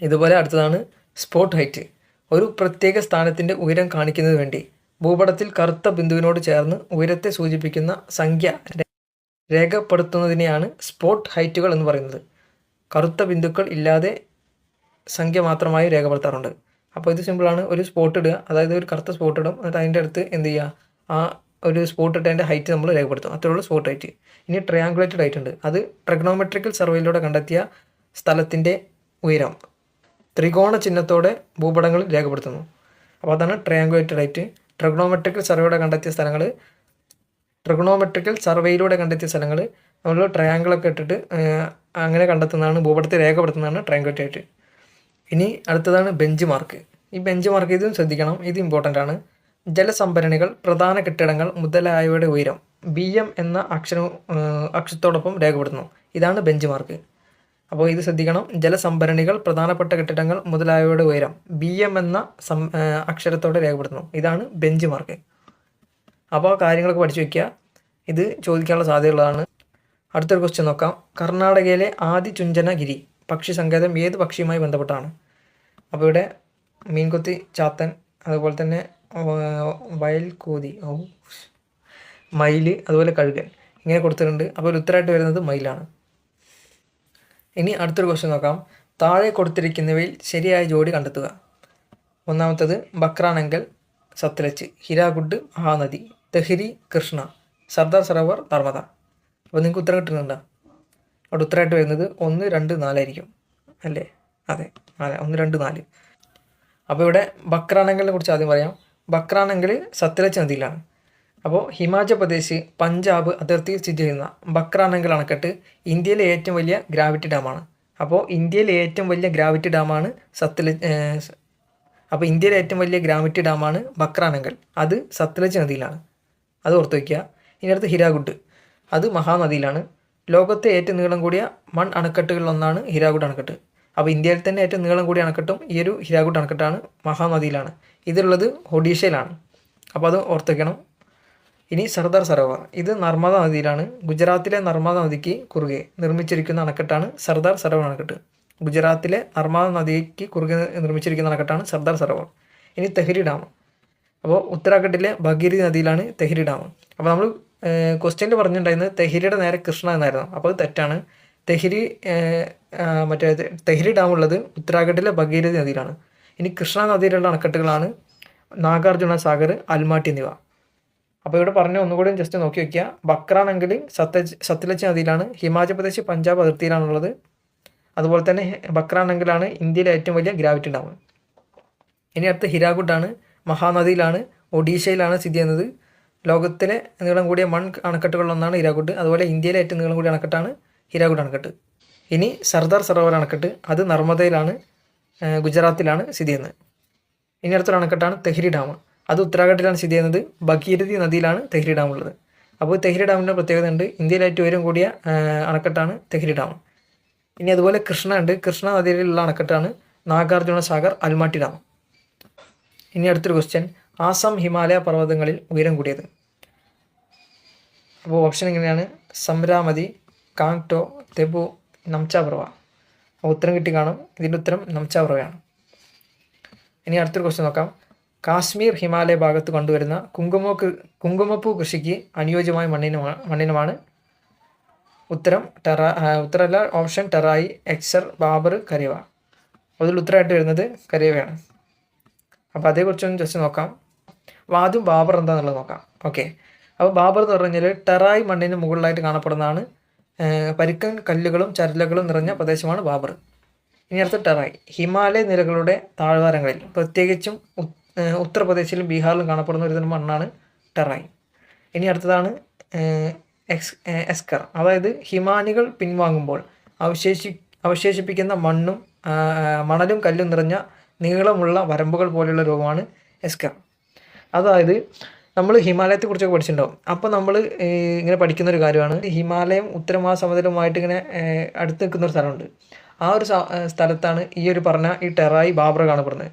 ഇതുപോലെ അടുത്തതാണ് സ്പോട്ട് ഹൈറ്റ്. ഒരു പ്രത്യേക സ്ഥാനത്തിന്റെ ഉയരം കാണിക്കുന്നതിന് വേണ്ടി ഭൂപടത്തിൽ കറുത്ത ബിന്ദുവിനോട് ചേർന്ന് ഉയരത്തെ സൂചിപ്പിക്കുന്ന സംഖ്യ രേഖപ്പെടുത്തുന്നതിനെയാണ് സ്പോട്ട് ഹൈറ്റുകൾ എന്ന് പറയുന്നത്. കറുത്ത ബിന്ദുക്കൾ ഇല്ലാതെ സംഖ്യ മാത്രമായി രേഖപ്പെടുത്താറുണ്ട്. അപ്പോൾ ഇത് സിമ്പിളാണ് ഒരു സ്പോട്ട് ഇടുക. അതായത് ഒരു കറുത്ത സ്പോട്ട് ഇടും. എന്നിട്ട് അതിന്റെ അടുത്ത് എന്ത് ചെയ്യുക? ആ ഒരു സ്പോട്ട് ഇട്ടതിന്റെ ഹൈറ്റ് നമ്മൾ രേഖപ്പെടുത്തും. അത്രേ ഉള്ളൂ സ്പോട്ട് ഹൈറ്റ് ഇനി ട്രയാങ്കുലേറ്റഡ് ഹൈറ്റ് ഉണ്ട്. അത് ട്രഗ്നോമെട്രിക്കൽ സർവേയിലൂടെ കണ്ടെത്തിയ സ്ഥലത്തിന്റെ ഉയരം. ത്രികോണ ചിഹ്നത്തോടെ ഭൂപടങ്ങളിൽ രേഖപ്പെടുത്തുന്നു. അപ്പോൾ അതാണ് ട്രയാങ്കുലേറ്റഡ് ഹൈറ്റ് ട്രഗ്നോമെട്രിക്കൽ സർവേയുടെ കണ്ടെത്തിയ സ്ഥലങ്ങൾ ട്രിഗണോമെട്രിക്കൽ സർവേയിലൂടെ കണ്ടെത്തിയ സ്ഥലങ്ങൾ നമ്മൾ ട്രയാങ്കിളൊക്കെ ഇട്ടിട്ട് അങ്ങനെ കണ്ടെത്തുന്നതാണ് ഭൂപടത്തിൽ രേഖപ്പെടുത്തുന്നതാണ് ട്രയാങ്കുലേറ്റ് ഇനി അടുത്തതാണ് ബെഞ്ച് മാർക്ക് ഈ ബെഞ്ച് മാർക്ക് ഇതും ശ്രദ്ധിക്കണം ഇത് ഇമ്പോർട്ടന്റ് ആണ്. ജലസംഭരണികൾ പ്രധാന കെട്ടിടങ്ങൾ മുതലായവയുടെ ഉയരം ബി എം എന്ന അക്ഷര അക്ഷരത്തോടൊപ്പം രേഖപ്പെടുത്തുന്നു. ഇതാണ് ബെഞ്ച് മാർക്ക് അപ്പോൾ ഇത് ശ്രദ്ധിക്കണം ജലസംഭരണികൾ പ്രധാനപ്പെട്ട കെട്ടിടങ്ങൾ മുതലായവയുടെ ഉയരം ബി എം എന്ന സം അക്ഷരത്തോടെ രേഖപ്പെടുത്തുന്നു. ഇതാണ് ബെഞ്ച് മാർക്ക് അപ്പോൾ കാര്യങ്ങളൊക്കെ പഠിച്ചു വയ്ക്കുക ഇത് ചോദിക്കാനുള്ള സാധ്യതയുള്ളതാണ്. അടുത്തൊരു ക്വസ്റ്റ്യൻ നോക്കാം. കർണാടകയിലെ ആദി ചുഞ്ചനഗിരി പക്ഷി സങ്കേതം ഏത് പക്ഷിയുമായി ബന്ധപ്പെട്ടാണ്? അപ്പോൾ ഇവിടെ മീൻകൊത്തി ചാത്തൻ അതുപോലെ തന്നെ വയൽ കോതി ഓ മയിൽ അതുപോലെ കഴുകൻ ഇങ്ങനെ കൊടുത്തിട്ടുണ്ട്. അപ്പോൾ ഒരു ഉത്തരമായിട്ട് വരുന്നത് മയിലാണ്. ഇനി അടുത്തൊരു ക്വസ്റ്റ്യൻ നോക്കാം. താഴെ കൊടുത്തിരിക്കുന്നവയിൽ ശരിയായ ജോഡി കണ്ടെത്തുക. ഒന്നാമത്തത് ബക്രാനങ്കൽ സത്ലജ് ഹിരാഗുഡ് മഹാനദി. തെഹ്രി കൃഷ്ണ സർദാർ സരോവർ നർമ്മദ. അപ്പോൾ നിങ്ങൾക്ക് ഉത്തരം കിട്ടുന്നുണ്ടോ? അവിടെ ഉത്തരമായിട്ട് വരുന്നത് ഒന്ന് രണ്ട് നാലായിരിക്കും അല്ലേ? അതെ നാല് ഒന്ന് രണ്ട് നാല്. അപ്പോൾ ഇവിടെ ബക്രാനങ്കലിനെ കുറിച്ച് ആദ്യം പറയാം. ബക്രാനങ്കൽ സത്ലജ് നദിയിലാണ് അപ്പോൾ ഹിമാചൽ പ്രദേശ് പഞ്ചാബ് അതിർത്തിയിൽ സ്ഥിതി ചെയ്യുന്ന ബക്രാനങ്കൽ അണക്കെട്ട് ഇന്ത്യയിലെ ഏറ്റവും വലിയ ഗ്രാവിറ്റി ഡാമാണ്. അപ്പോൾ ഇന്ത്യയിലെ ഏറ്റവും വലിയ ഗ്രാവിറ്റി ഡാമാണ് സത്ലജ് അപ്പോൾ ഇന്ത്യയിലെ ഏറ്റവും വലിയ ഗ്രാവിറ്റി ഡാമാണ് ബക്രാനങ്കൽ അത് സത്ലജ് നദിയിലാണ് അത് ഓർത്ത് വയ്ക്കുക ഇനി അടുത്ത് ഹിരാഗുഡ് അത് മഹാനദിയിലാണ്. ലോകത്തെ ഏറ്റവും നീളം കൂടിയ മൺ അണക്കെട്ടുകളിലൊന്നാണ് ഹിരാഗുഡ് അണക്കെട്ട്. അപ്പോൾ ഇന്ത്യയിൽ തന്നെ ഏറ്റവും നീളം കൂടിയ അണക്കെട്ടും ഈ ഒരു ഹിരാഗുഡ് അണക്കെട്ടാണ് മഹാനദിയിലാണ്. ഇതുള്ളത് ഒഡീഷയിലാണ്. അപ്പോൾ അത് ഓർത്ത് വയ്ക്കണം ഇനി സർദാർ സരോവർ. ഇത് നർമ്മദ നദിയിലാണ്. ഗുജറാത്തിലെ നർമ്മദ നദിക്ക് കുറുകെ നിർമ്മിച്ചിരിക്കുന്ന അണക്കെട്ടാണ് സർദാർ സരോവർ അണക്കെട്ട്. ഗുജറാത്തിലെ നർമ്മദ നദിക്ക് കുറുകെ നിർമ്മിച്ചിരിക്കുന്ന അണക്കെട്ടാണ് സർദാർ സരോവർ. ഇനി തെഹ്രി ഡാം അപ്പോൾ ഉത്തരാഖണ്ഡിലെ ഭഗീരി നദിയിലാണ് തെഹ്രി ഡാം. അപ്പോൾ നമ്മൾ ക്വസ്റ്റ്യനിൽ പറഞ്ഞിട്ടുണ്ടായിരുന്നത് തെഹ്രിയുടെ നേരെ കൃഷ്ണ എന്നായിരുന്നു. അപ്പോൾ അത് തെറ്റാണ്. തെഹ്രി മറ്റേ തെഹിരി തെഹ്രി ഡാം ഉള്ളത് ഉത്തരാഖണ്ഡിലെ ഭഗീരഥി നദിയിലാണ്. ഇനി കൃഷ്ണ നദിയിലുള്ള അണക്കെട്ടുകളാണ് നാഗാർജുന സാഗർ അൽമാട്ടി എന്നിവ. അപ്പോൾ ഇവിടെ പറഞ്ഞ ഒന്നുകൂടി ജസ്റ്റ് നോക്കി വയ്ക്കുക. ബക്രാണെങ്കിൽ സത്യജ് സത്ലജ് നദിയിലാണ്. ഹിമാചൽ പ്രദേശ് പഞ്ചാബ് അതിർത്തിയിലാണുള്ളത്. അതുപോലെ തന്നെ ബക്രാണെങ്കിലാണ് ഇന്ത്യയിലെ ഏറ്റവും വലിയ ഗ്രാവിറ്റി ഡാം. ഇനി അടുത്ത് ഹിരാഗുഡാണ് മഹാനദിയിലാണ് ഒഡീഷയിലാണ് സ്ഥിതി ചെയ്യുന്നത്. ലോകത്തിലെ നീളം കൂടിയ മൺ അണക്കെട്ടുകളിലൊന്നാണ് ഹിരാഗുഡ് അതുപോലെ ഇന്ത്യയിലെ ഏറ്റവും നീളം കൂടിയ അണക്കെട്ടാണ് ഹിരാഗുഡ് അണക്കെട്ട്. ഇനി സർദാർ സരോവർ അണക്കെട്ട് അത് നർമ്മദയിലാണ് ഗുജറാത്തിലാണ് സ്ഥിതി ചെയ്യുന്നത്. ഇനി അടുത്തൊരു അണക്കെട്ടാണ് തെഹ്രി ഡാം. അത് ഉത്തരാഖണ്ഡിലാണ് സ്ഥിതി ചെയ്യുന്നത്. ഭഗീരഥി നദിയിലാണ് തെഹ്രി ഡാം ഉള്ളത്. അപ്പോൾ തെഹ്രി ഡാമിന്റെ പ്രത്യേകത ഉണ്ട്. ഇന്ത്യയിലെ ഏറ്റവും ഉയരം കൂടിയ അണക്കെട്ടാണ് തെഹ്രി ഡാം. ഇനി അതുപോലെ കൃഷ്ണ ഉണ്ട്. കൃഷ്ണ നദിയിലുള്ള അണക്കെട്ടാണ് നാഗാർജുന സാഗർ അൽമാട്ടി ഡാം. ഇനി അടുത്തൊരു ക്വസ്റ്റ്യൻ ആസാം ഹിമാലയ പർവതങ്ങളിൽ ഉയരം കൂടിയത്. അപ്പോൾ ഓപ്ഷൻ എങ്ങനെയാണ് സംരാമതി കാങ്ടോ തെബു നംചാപ്രവ ഉത്തരം കിട്ടി കാണും. ഇതിന്റെ ഉത്തരം നംചാപ്രവയാണ് ഇനി അടുത്തൊരു ക്വസ്റ്റ്യൻ നോക്കാം. കാശ്മീർ ഹിമാലയ ഭാഗത്ത് കണ്ടുവരുന്ന കുങ്കുമോ കുങ്കുമപ്പൂ കൃഷിക്ക് അനുയോജ്യമായ മണ്ണിനുമാണ് മണ്ണിനുമാണ് ഉത്തരം ടെറ ഉത്തരമല്ല ഓപ്ഷൻ ടെറായി എക്സർ ബാബർ കരിവ. അതിൽ ഉത്തരമായിട്ട് വരുന്നത് കരേവയാണ്. അപ്പോൾ അതേക്കുറിച്ചൊന്ന് ജസ്റ്റ് നോക്കാം. അപ്പോൾ ആദ്യം ബാബർ എന്താണെന്നുള്ളത് നോക്കാം. ഓക്കെ അപ്പോൾ ബാബർ എന്ന് പറഞ്ഞു കഴിഞ്ഞാൽ ടെറായ് മണ്ണിന് മുകളിലായിട്ട് കാണപ്പെടുന്നതാണ്. പരുക്കൻ കല്ലുകളും ചരലുകളും നിറഞ്ഞ പ്രദേശമാണ് ബാബർ. ഇനി അടുത്ത ടെറായ്. ഹിമാലയ നിരകളുടെ താഴ്വാരങ്ങളിൽ പ്രത്യേകിച്ചും ഉത്തർപ്രദേശിലും ബീഹാറിലും കാണപ്പെടുന്ന ഒരു തരം മണ്ണാണ് ടെറായ്. ഇനി അടുത്തതാണ് എക്സ് എസ്കർ. അതായത് ഹിമാനികൾ പിൻവാങ്ങുമ്പോൾ അവശേഷി അവശേഷിപ്പിക്കുന്ന മണ്ണും മണലും കല്ലും നിറഞ്ഞ നീളമുള്ള വരമ്പുകൾ പോലെയുള്ള രോഗമാണ് എസ്കർ അതായത് നമ്മൾ ഹിമാലയത്തെക്കുറിച്ചൊക്കെ പഠിച്ചിട്ടുണ്ടാവും. അപ്പോൾ നമ്മൾ ഇങ്ങനെ പഠിക്കുന്ന ഒരു കാര്യമാണ്. ഹിമാലയം ഉത്തരമഹാസമുദ്രവുമായിട്ട് ഇങ്ങനെ അടുത്ത് നിൽക്കുന്ന ഒരു സ്ഥലമുണ്ട്. ആ ഒരു സ്ഥലത്താണ് ഈ ഒരു പറഞ്ഞ ഈ ടെറായി ബാബ്ര കാണപ്പെടുന്നത്.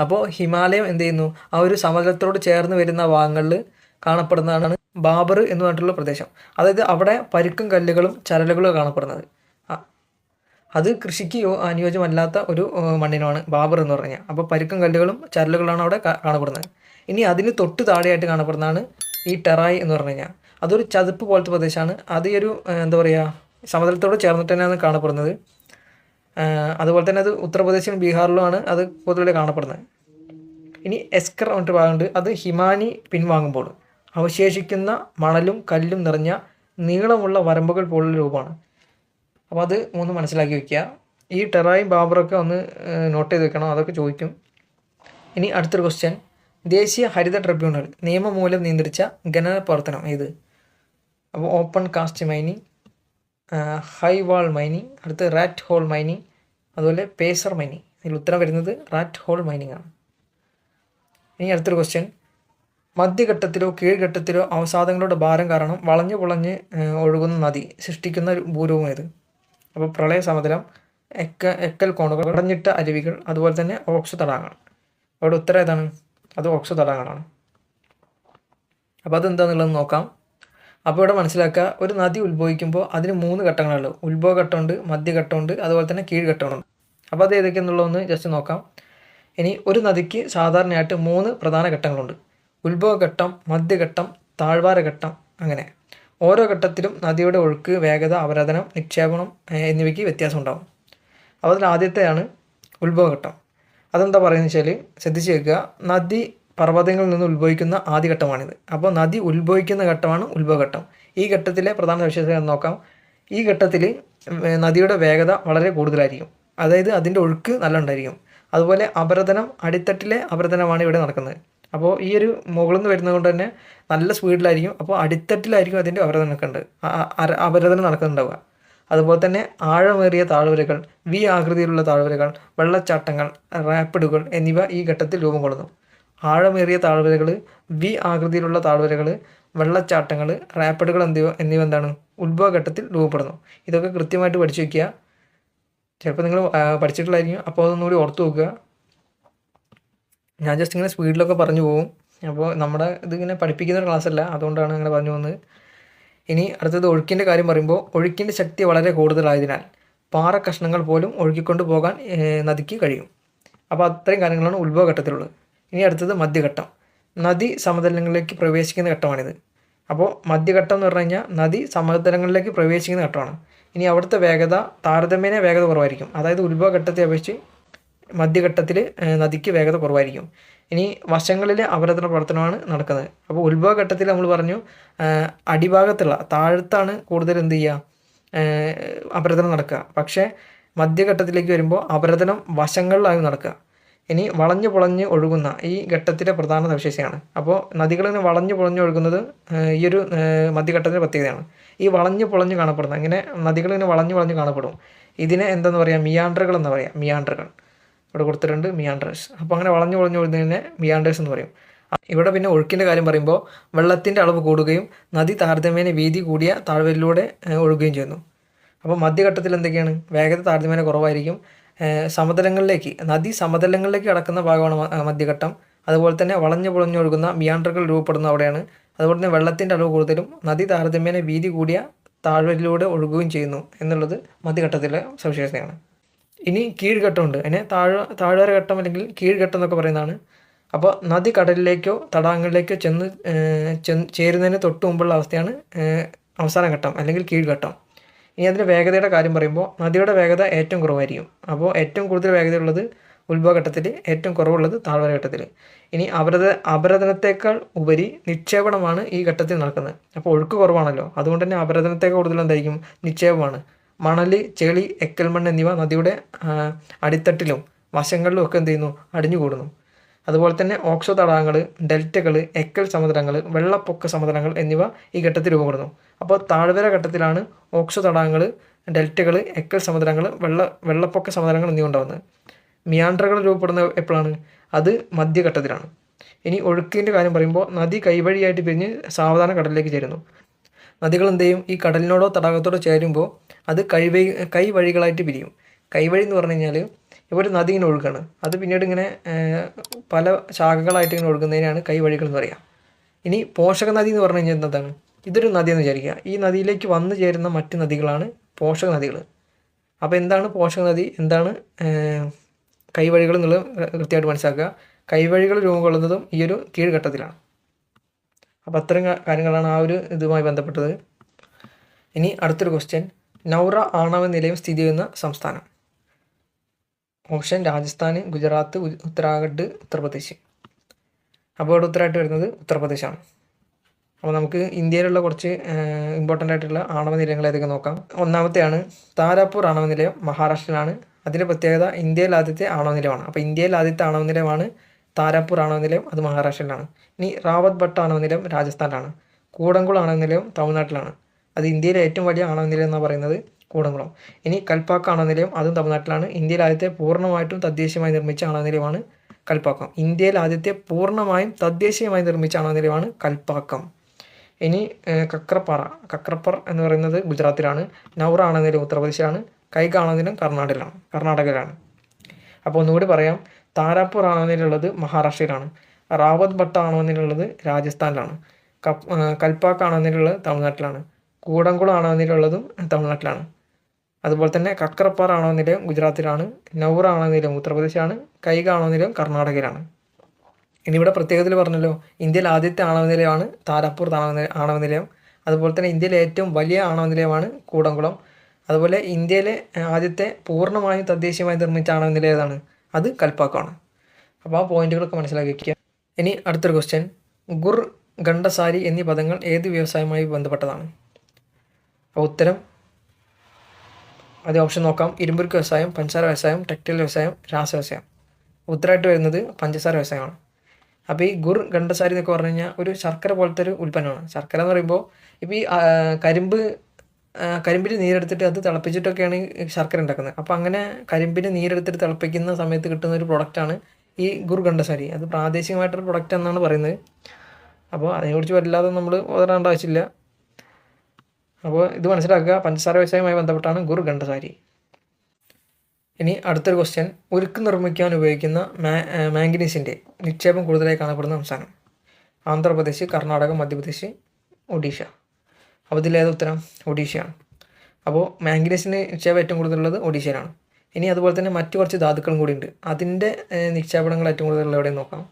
അപ്പോൾ ഹിമാലയം എന്ത് ചെയ്യുന്നു? ആ ഒരു സമതലത്തോട് ചേർന്ന് വരുന്ന ഭാഗങ്ങളിൽ കാണപ്പെടുന്നതാണ് ബാബർ എന്ന് പറഞ്ഞിട്ടുള്ള പ്രദേശം. അതായത് അവിടെ പരുക്കും കല്ലുകളും ചരലുകളും കാണപ്പെടുന്നത്. അത് കൃഷിക്ക് അനുയോജ്യമല്ലാത്ത ഒരു മണ്ണിനാണ് ബാബർ എന്ന് പറഞ്ഞാൽ അപ്പോൾ പരുക്കും കല്ലുകളും ചരലുകളാണ് അവിടെ കാണപ്പെടുന്നത്. ഇനി അതിന് തൊട്ട് താഴെയായിട്ട് കാണപ്പെടുന്നതാണ് ഈ ടെറായി എന്ന് പറഞ്ഞു കഴിഞ്ഞാൽ. അതൊരു ചതുപ്പ് പോലത്തെ പ്രദേശമാണ്. അത് ഒരു എന്താ പറയുക സമതലത്തോട് ചേർന്നിട്ട് തന്നെയാണ് കാണപ്പെടുന്നത്. അതുപോലെ തന്നെ അത് ഉത്തർപ്രദേശിലും ബീഹാറിലുമാണ് അത് പൊതുവെ കാണപ്പെടുന്നത്. ഇനി എസ്കർ എന്നിട്ട് ഭാഗമുണ്ട്. അത് ഹിമാനി പിൻവാങ്ങുമ്പോൾ അവശേഷിക്കുന്ന മണലും കല്ലും നിറഞ്ഞ നീളമുള്ള വരമ്പുകൾ പോലുള്ള രൂപമാണ്. അപ്പോൾ അത് മൂന്ന് മനസ്സിലാക്കി വെക്കുക. ഈ ടെറായും ബാബറൊക്കെ ഒന്ന് നോട്ട് ചെയ്ത് വെക്കണം. അതൊക്കെ ചോദിക്കും. ഇനി അടുത്തൊരു ക്വസ്റ്റ്യൻ ദേശീയ ഹരിത ട്രിബ്യൂണൽ നിയമം മൂലം നിയന്ത്രിച്ച ഖനന പ്രവർത്തനം ഏത് അപ്പോൾ open cast mining high wall mining അടുത്ത് റാറ്റ് ഹോൾ മൈനിങ് അതുപോലെ പേസർ മൈനിങ് ഇതിൽ ഉത്തരം വരുന്നത് റാറ്റ് ഹോൾ മൈനിങ് ആണ്. ഇനി അടുത്തൊരു ക്വസ്റ്റ്യൻ മധ്യഘട്ടത്തിലോ കീഴ്ഘട്ടത്തിലോ അവസാദങ്ങളുടെ ഭാരം കാരണം വളഞ്ഞു പുളഞ്ഞ് ഒഴുകുന്ന നദി സൃഷ്ടിക്കുന്ന ഒരു ഭൂരവും ഏത്? അപ്പോൾ പ്രളയ സമതലം എക്ക എക്കൽ കോണുകൾ അടഞ്ഞിട്ട അരുവികൾ അതുപോലെ തന്നെ ഓക്സ് തടാകങ്ങൾ. അവിടെ ഉത്തരം ഏതാണ്? അത് ഓക്സ് തടാകങ്ങളാണ്. അപ്പോൾ അതെന്താണെന്നുള്ളത് നോക്കാം. അപ്പോൾ ഇവിടെ മനസ്സിലാക്കുക ഒരു നദി ഉത്ഭവിക്കുമ്പോൾ അതിന് മൂന്ന് ഘട്ടങ്ങളുള്ളൂ ഉത്ഭവഘട്ടമുണ്ട് മധ്യഘട്ടമുണ്ട് അതുപോലെ തന്നെ കീഴ്ഘട്ടമുണ്ട്. അപ്പോൾ അത് ഏതൊക്കെയെന്നുള്ളതൊന്ന് ജസ്റ്റ് നോക്കാം. ഇനി ഒരു നദിക്ക് സാധാരണയായിട്ട് മൂന്ന് പ്രധാന ഘട്ടങ്ങളുണ്ട്. ഉത്ഭവഘട്ടം മധ്യഘട്ടം താഴ്വാരഘട്ടം അങ്ങനെ. ഓരോ ഘട്ടത്തിലും നദിയുടെ ഒഴുക്ക് വേഗത അവരതനം നിക്ഷേപണം എന്നിവയ്ക്ക് വ്യത്യാസം ഉണ്ടാകും അപ്പോൾ അതിൽ ആദ്യത്തെയാണ് ഉത്ഭവഘട്ടം. അതെന്താ പറയുന്നത് വെച്ചാൽ ശ്രദ്ധിച്ച് വെക്കുക നദി പർവതങ്ങളിൽ നിന്ന് ഉത്ഭവിക്കുന്ന ആദ്യ ഘട്ടമാണിത്. അപ്പോൾ നദി ഉത്ഭവിക്കുന്ന ഘട്ടമാണ് ഉത്ഭവഘട്ടം. ഈ ഘട്ടത്തിലെ പ്രധാന സവിശേഷത നോക്കാം. ഈ ഘട്ടത്തിൽ നദിയുടെ വേഗത വളരെ കൂടുതലായിരിക്കും. അതായത് അതിന്റെ ഒഴുക്ക് നല്ല ഉണ്ടായിരിക്കും. അതുപോലെ അപരതനം അടിത്തട്ടിലെ അപരതനമാണ് ഇവിടെ നടക്കുന്നത്. അപ്പോൾ ഈ ഒരു മുകളിൽ നിന്ന് വരുന്നത് കൊണ്ട് തന്നെ നല്ല സ്പീഡിലായിരിക്കും. അപ്പോൾ അടിത്തട്ടിലായിരിക്കും അതിന്റെ ആ- ആ- അര- നടക്കുന്നുണ്ടാവുക. അതുപോലെ തന്നെ ആഴമേറിയ താഴ്വരകൾ വി ആകൃതിയിലുള്ള താഴ്വരകൾ വെള്ളച്ചാട്ടങ്ങൾ റാപ്പിഡുകൾ എന്നിവ ഈ ഘട്ടത്തിൽ രൂപം കൊള്ളുന്നു. ആഴമേറിയ താഴ്വരകൾ വി ആകൃതിയിലുള്ള താഴ്വരകൾ വെള്ളച്ചാട്ടങ്ങൾ റാപ്പിഡുകൾ എന്നിവ എന്നിവ എന്താണ്? ഉത്ഭവഘട്ടത്തിൽ രൂപപ്പെടുന്നു. ഇതൊക്കെ കൃത്യമായിട്ട് പഠിച്ചു വയ്ക്കുക ചിലപ്പോൾ നിങ്ങൾ പഠിച്ചിട്ടില്ലായിരിക്കും അപ്പോൾ അതൊന്നുകൂടി ഓർത്ത് വെക്കുക ഞാൻ ജസ്റ്റ് ഇങ്ങനെ സ്പീഡിലൊക്കെ പറഞ്ഞു പോകും അപ്പോൾ നമ്മുടെ ഇതിങ്ങനെ പഠിപ്പിക്കുന്ന ഒരു ക്ലാസ് അല്ല. അതുകൊണ്ടാണ് അങ്ങനെ പറഞ്ഞു പോകുന്നത് ഇനി അടുത്തത് ഒഴുക്കിന്റെ കാര്യം പറയുമ്പോൾ ഒഴുക്കിന്റെ ശക്തി വളരെ കൂടുതലായതിനാൽ പാറ കഷ്ണങ്ങൾ പോലും ഒഴുക്കിക്കൊണ്ട് പോകാൻ നദിക്ക് കഴിയും. അപ്പോൾ അത്രയും കാര്യങ്ങളാണ് ഉത്ഭവഘട്ടത്തിലുള്ളത് ഇനി അടുത്തത് മധ്യഘട്ടം. നദി സമതലങ്ങളിലേക്ക് പ്രവേശിക്കുന്ന ഘട്ടമാണിത്. അപ്പോൾ മധ്യഘട്ടം എന്ന് പറഞ്ഞു കഴിഞ്ഞാൽ നദി സമതലങ്ങളിലേക്ക് പ്രവേശിക്കുന്ന ഘട്ടമാണ്. ഇനി അവിടുത്തെ വേഗത താരതമ്യേന വേഗത കുറവായിരിക്കും. അതായത് ഉത്ഭവഘട്ടത്തെ അപേക്ഷിച്ച് മധ്യഘട്ടത്തിൽ നദിക്ക് വേഗത കുറവായിരിക്കും. ഇനി വശങ്ങളിൽ അപരതന പ്രവർത്തനമാണ് നടക്കുന്നത്. അപ്പോൾ ഉത്ഭവഘട്ടത്തിൽ നമ്മൾ പറഞ്ഞു അടിഭാഗത്തുള്ള താഴത്താണ് കൂടുതൽ എന്ത് ചെയ്യുക അപരതനം നടക്കുക. പക്ഷേ മധ്യഘട്ടത്തിലേക്ക് വരുമ്പോൾ അപരതനം വശങ്ങളിലായി നടക്കുക. ഇനി വളഞ്ഞു പുളഞ്ഞ് ഒഴുകുന്ന ഈ ഘട്ടത്തിലെ പ്രധാന സവിശേഷതയാണ് അപ്പോൾ നദികളിങ്ങനെ വളഞ്ഞു പുളഞ്ഞ് ഒഴുകുന്നത് ഈ ഒരു മധ്യഘട്ടത്തിന്റെ പ്രത്യേകതയാണ്. ഈ വളഞ്ഞു പുളഞ്ഞ് കാണപ്പെടുന്നത് ഇങ്ങനെ നദികളിങ്ങനെ വളഞ്ഞു വളഞ്ഞ് കാണപ്പെടും. ഇതിനെ എന്തെന്ന് പറയുക മിയാൻഡറുകൾ എന്ന് പറയാം. മിയാൻഡറുകൾ ഇവിടെ കൊടുത്തിട്ടുണ്ട് മിയാൻഡേഴ്സ് അപ്പോൾ അങ്ങനെ വളഞ്ഞു വളഞ്ഞു ഒഴുകുന്നതിനെ മിയാൻഡേഴ്സ് എന്ന് പറയും. ഇവിടെ പിന്നെ ഒഴുക്കിന്റെ കാര്യം പറയുമ്പോൾ വെള്ളത്തിന്റെ അളവ് കൂടുകയും നദി താരതമ്യേന വീതി കൂടിയ താഴ്വരയിലൂടെ ഒഴുകുകയും ചെയ്യുന്നു. അപ്പോൾ മധ്യഘട്ടത്തിൽ എന്തൊക്കെയാണ്? വേഗത താരതമ്യേന കുറവായിരിക്കും. സമതലങ്ങളിലേക്ക് നദി സമതലങ്ങളിലേക്ക് കടക്കുന്ന ഭാഗമാണ് മധ്യഘട്ടം. അതുപോലെ തന്നെ വളഞ്ഞു പുളഞ്ഞു ഒഴുകുന്ന മിയാൻഡറുകൾ രൂപപ്പെടുന്ന അവിടെയാണ്. അതുപോലെ തന്നെ വെള്ളത്തിന്റെ അളവ് കൂടുതലും നദി താരതമ്യേന വീതി കൂടിയ താഴ്വരയിലൂടെ ഒഴുകുകയും ചെയ്യുന്നു എന്നുള്ളത് മധ്യഘട്ടത്തിലെ സവിശേഷതയാണ്. ഇനി കീഴ്ഘട്ടമുണ്ട്. അതിനെ താഴ താഴ്വര ഘട്ടം അല്ലെങ്കിൽ കീഴ്ഘട്ടം എന്നൊക്കെ പറയുന്നതാണ്. അപ്പോൾ നദി കടലിലേക്കോ തടാകങ്ങളിലേക്കോ ചെന്ന് ചേരുന്നതിന് തൊട്ട് മുമ്പുള്ള അവസ്ഥയാണ് അവസാന ഘട്ടം അല്ലെങ്കിൽ കീഴ്ഘട്ടം. ഇനി അതിന്റെ വേഗതയുടെ കാര്യം പറയുമ്പോൾ നദിയുടെ വേഗത ഏറ്റവും കുറവായിരിക്കും. അപ്പോൾ ഏറ്റവും കൂടുതൽ വേഗതയുള്ളത് ഉത്ഭവഘട്ടത്തിൽ ഏറ്റവും കുറവുള്ളത് താഴ്വര ഘട്ടത്തിൽ ഇനി അപരത അപരതനത്തേക്കാൾ ഉപരി നിക്ഷേപണമാണ് ഈ ഘട്ടത്തിൽ നടക്കുന്നത്. അപ്പോൾ ഒഴുക്ക് കുറവാണല്ലോ. അതുകൊണ്ട് തന്നെ അപരതനത്തേക്കാൾ കൂടുതൽ എന്തായിരിക്കും? നിക്ഷേപമാണ്. മണൽ ചെളി എക്കൽമണ്ണ് എന്നിവ നദിയുടെ അടിത്തട്ടിലും വശങ്ങളിലും ഒക്കെ എന്ത് ചെയ്യുന്നു? അടിഞ്ഞുകൂടുന്നു. അതുപോലെ തന്നെ ഓക്സോ തടാകങ്ങൾ ഡെൽറ്റകൾ എക്കൽ സമുദ്രങ്ങൾ വെള്ളപ്പൊക്ക സമുദ്രങ്ങൾ എന്നിവ ഈ ഘട്ടത്തിൽ രൂപപ്പെടുന്നു. അപ്പോൾ താഴ്വര ഘട്ടത്തിലാണ് ഓക്സോ തടാകങ്ങൾ ഡെൽറ്റകൾ എക്കൽ സമുദ്രങ്ങൾ വെള്ള വെള്ളപ്പൊക്ക സമുദ്രങ്ങൾ എന്നിവ ഉണ്ടാകുന്നത്. മിയാണ്ടറുകൾ രൂപപ്പെടുന്നത് എപ്പോഴാണ്? അത് മധ്യഘട്ടത്തിലാണ്. ഇനി ഒഴുക്കിന്റെ കാര്യം പറയുമ്പോൾ നദി കൈവഴിയായിട്ട് പിരിഞ്ഞ് സാവധാന കടലിലേക്ക് ചേരുന്നു. നദികൾ എന്ത് ചെയ്യും? ഈ കടലിനോടോ തടാകത്തോടോ ചേരുമ്പോൾ അത് കൈവഴി കൈവഴികളായിട്ട് പിരിയും. കൈവഴി എന്ന് പറഞ്ഞു കഴിഞ്ഞാൽ ഒരു നദി ഇങ്ങനെ ഒഴുകാണ്. അത് പിന്നീട് ഇങ്ങനെ പല ശാഖകളായിട്ട് ഇങ്ങനെ ഒഴുകുന്നതിനാണ് കൈവഴികൾ എന്ന് പറയുക ഇനി പോഷക നദി എന്ന് പറഞ്ഞു കഴിഞ്ഞാൽ എന്താണ്? ഇതൊരു നദിയെന്ന് വിചാരിക്കുക. ഈ നദിയിലേക്ക് വന്നു ചേരുന്ന മറ്റ് നദികളാണ് പോഷക നദികൾ അപ്പോൾ എന്താണ് പോഷക നദി? എന്താണ് കൈവഴികൾ എന്നുള്ളത് കൃത്യമായിട്ട് മനസ്സിലാക്കുക. കൈവഴികൾ രൂപം കൊള്ളുന്നതും ഈ ഒരു കീഴ്ഘട്ടത്തിലാണ്. അപ്പോൾ അത്തരം കാര്യങ്ങളാണ് ആ ഒരു ഇതുമായി ബന്ധപ്പെട്ടത്. ഇനി അടുത്തൊരു ക്വസ്റ്റ്യൻ നൗറ ആണവ നിലയം സ്ഥിതി ചെയ്യുന്ന സംസ്ഥാനം. ഓപ്ഷൻ രാജസ്ഥാൻ ഗുജറാത്ത് ഉത്തരാഖണ്ഡ് ഉത്തർപ്രദേശ്. അപ്പോൾ ഇവിടെ ഉത്തരമായിട്ട് വരുന്നത് ഉത്തർപ്രദേശാണ്. അപ്പോൾ നമുക്ക് ഇന്ത്യയിലുള്ള കുറച്ച് ഇമ്പോർട്ടന്റ് ആയിട്ടുള്ള ആണവ നിലയങ്ങൾ ഏതൊക്കെ നോക്കാം. ഒന്നാമത്തെയാണ് താരാപൂർ ആണവ നിലയം മഹാരാഷ്ട്രയിലാണ്. അതിന്റെ പ്രത്യേകത ഇന്ത്യയിൽ ആദ്യത്തെ ആണവ നിലയമാണ്. അപ്പോൾ ഇന്ത്യയിൽ ആദ്യത്തെ ആണവ നിലയമാണ് താരാപൂർ ആണവ നിലയം അത് മഹാരാഷ്ട്രയിലാണ്. ഇനി റാവത്ത് ഭട്ട് ആണവ നിലയം രാജസ്ഥാനിലാണ്. കൂടംകുളം ആണവ നിലയം തമിഴ്നാട്ടിലാണ്. അത് ഇന്ത്യയിലെ ഏറ്റവും വലിയ ആണവ നിലയം എന്നാണ് പറയുന്നത് കൂടംകുളം. ഇനി കൽപ്പാക്ക ആണവ നിലയം അതും തമിഴ്നാട്ടിലാണ്. ഇന്ത്യയിൽ ആദ്യത്തെ പൂർണമായിട്ടും തദ്ദേശീയമായി നിർമ്മിച്ച ആണവ നിലയമാണ് കൽപ്പാക്കം. ഇന്ത്യയിൽ ആദ്യത്തെ പൂർണമായും തദ്ദേശീയമായി നിർമ്മിച്ച ആണവ നിലയമാണ് കൽപ്പാക്കം. ഇനി കക്രപ്പാറ. കക്രപ്പർ എന്ന് പറയുന്നത് ഗുജറാത്തിലാണ്. നൗറ ആണവ നിലയം ഉത്തർപ്രദേശിലാണ്. കൈക ആണവ നിലയം കർണാടകയിലാണ്. കർണാടകയിലാണ്. അപ്പോൾ ഒന്നുകൂടി പറയാം. താരാപ്പൂർ ആണവ നിലയം ഉള്ളത് മഹാരാഷ്ട്രയിലാണ്. റാവത്ത് ഭട്ട ആണവ നിലയം ഉള്ളത് രാജസ്ഥാനിലാണ്. കപ് ഏഹ്, കൽപ്പാക്ക ആണവ നിലയം ഉള്ളത് തമിഴ്നാട്ടിലാണ്. കൂടംകുളം ആണവ നിലയം ഉള്ളതും തമിഴ്നാട്ടിലാണ്. അതുപോലെ തന്നെ കക്കറപ്പാറ ആണോ നിലയം ഗുജറാത്തിലാണ്. നൗറ ആണോ നിലയം ഉത്തർപ്രദേശാണ് കൈക ആണോ നിലയം കർണാടകയിലാണ്. ഇനി ഇവിടെ പ്രത്യേകത്തിൽ പറഞ്ഞല്ലോ ഇന്ത്യയിൽ ആദ്യത്തെ ആണവ നിലയമാണ് താരാപ്പൂർ ആണവ നിലയം അതുപോലെ തന്നെ ഇന്ത്യയിലെ ഏറ്റവും വലിയ ആണവ നിലയമാണ് കൂടംകുളം. അതുപോലെ ഇന്ത്യയിലെ ആദ്യത്തെ പൂർണമായും തദ്ദേശീയമായി നിർമ്മിച്ച ആണവ നിലയം ഏതാണ്? അത് കൽപ്പാക്കമാണ് അപ്പോൾ ആ പോയിന്റുകളൊക്കെ മനസ്സിലാക്കി വയ്ക്കുക ഇനി അടുത്തൊരു ക്വസ്റ്റ്യൻ ഗുർ ഗണ്ഡസാരി എന്നീ പദങ്ങൾ ഏത് വ്യവസായവുമായി ബന്ധപ്പെട്ടതാണ്? അപ്പോൾ ഉത്തരം? ആദ്യം ഓപ്ഷൻ നോക്കാം. ഇരുമ്പുരുക്ക് വ്യവസായം പഞ്ചസാര വ്യവസായം ടെക്സ്റ്റൈൽ വ്യവസായം രാസ വ്യവസായം. ഉത്തരമായിട്ട് വരുന്നത് പഞ്ചസാര വ്യവസായമാണ്. അപ്പോൾ ഈ ഗുർ ഗണ്ടസാരി എന്നൊക്കെ പറഞ്ഞു കഴിഞ്ഞാൽ ഒരു ശർക്കര പോലത്തെ ഒരു ഉൽപ്പന്നമാണ്. ശർക്കര എന്ന് പറയുമ്പോൾ ഇപ്പോൾ ഈ കരിമ്പ് കരിമ്പിന് നീരെടുത്തിട്ട് അത് തിളപ്പിച്ചിട്ടൊക്കെയാണ് ശർക്കര ഉണ്ടാക്കുന്നത്. അപ്പോൾ അങ്ങനെ കരിമ്പിന് നീരെടുത്തിട്ട് തിളപ്പിക്കുന്ന സമയത്ത് കിട്ടുന്ന ഒരു പ്രൊഡക്റ്റാണ് ഈ ഗുർ ഗണ്ടസാരി. അത് പ്രാദേശികമായിട്ടൊരു പ്രൊഡക്റ്റ് എന്നാണ് പറയുന്നത്. അപ്പോൾ അതിനെക്കുറിച്ച് വല്ലാതെ നമ്മൾ ഓതേണ്ട ആവശ്യമില്ല. അപ്പോൾ ഇത് മനസ്സിലാക്കുക പഞ്ചസാര വ്യവസായവുമായി ബന്ധപ്പെട്ടാണ് ഗുർ ഗണ്ഡസാരി ഇനി അടുത്തൊരു ക്വസ്റ്റ്യൻ ഉരുക്ക് നിർമ്മിക്കാൻ ഉപയോഗിക്കുന്ന മാംഗനീസിന്റെ നിക്ഷേപം കൂടുതലായി കാണപ്പെടുന്ന സംസ്ഥാനം ആന്ധ്രാപ്രദേശ് കർണാടക മധ്യപ്രദേശ് ഒഡീഷ. അപ്പോൾ ഇതിലേത് ഉത്തരം? ഒഡീഷയാണ്. അപ്പോൾ മാംഗനീസിന് നിക്ഷേപം ഏറ്റവും കൂടുതലുള്ളത് ഒഡീഷയിലാണ്. ഇനി അതുപോലെ തന്നെ മറ്റു കുറച്ച് ധാതുക്കളും കൂടി ഉണ്ട്. അതിന്റെ നിക്ഷേപണങ്ങൾ ഏറ്റവും കൂടുതലുള്ള എവിടെയും നോക്കാം.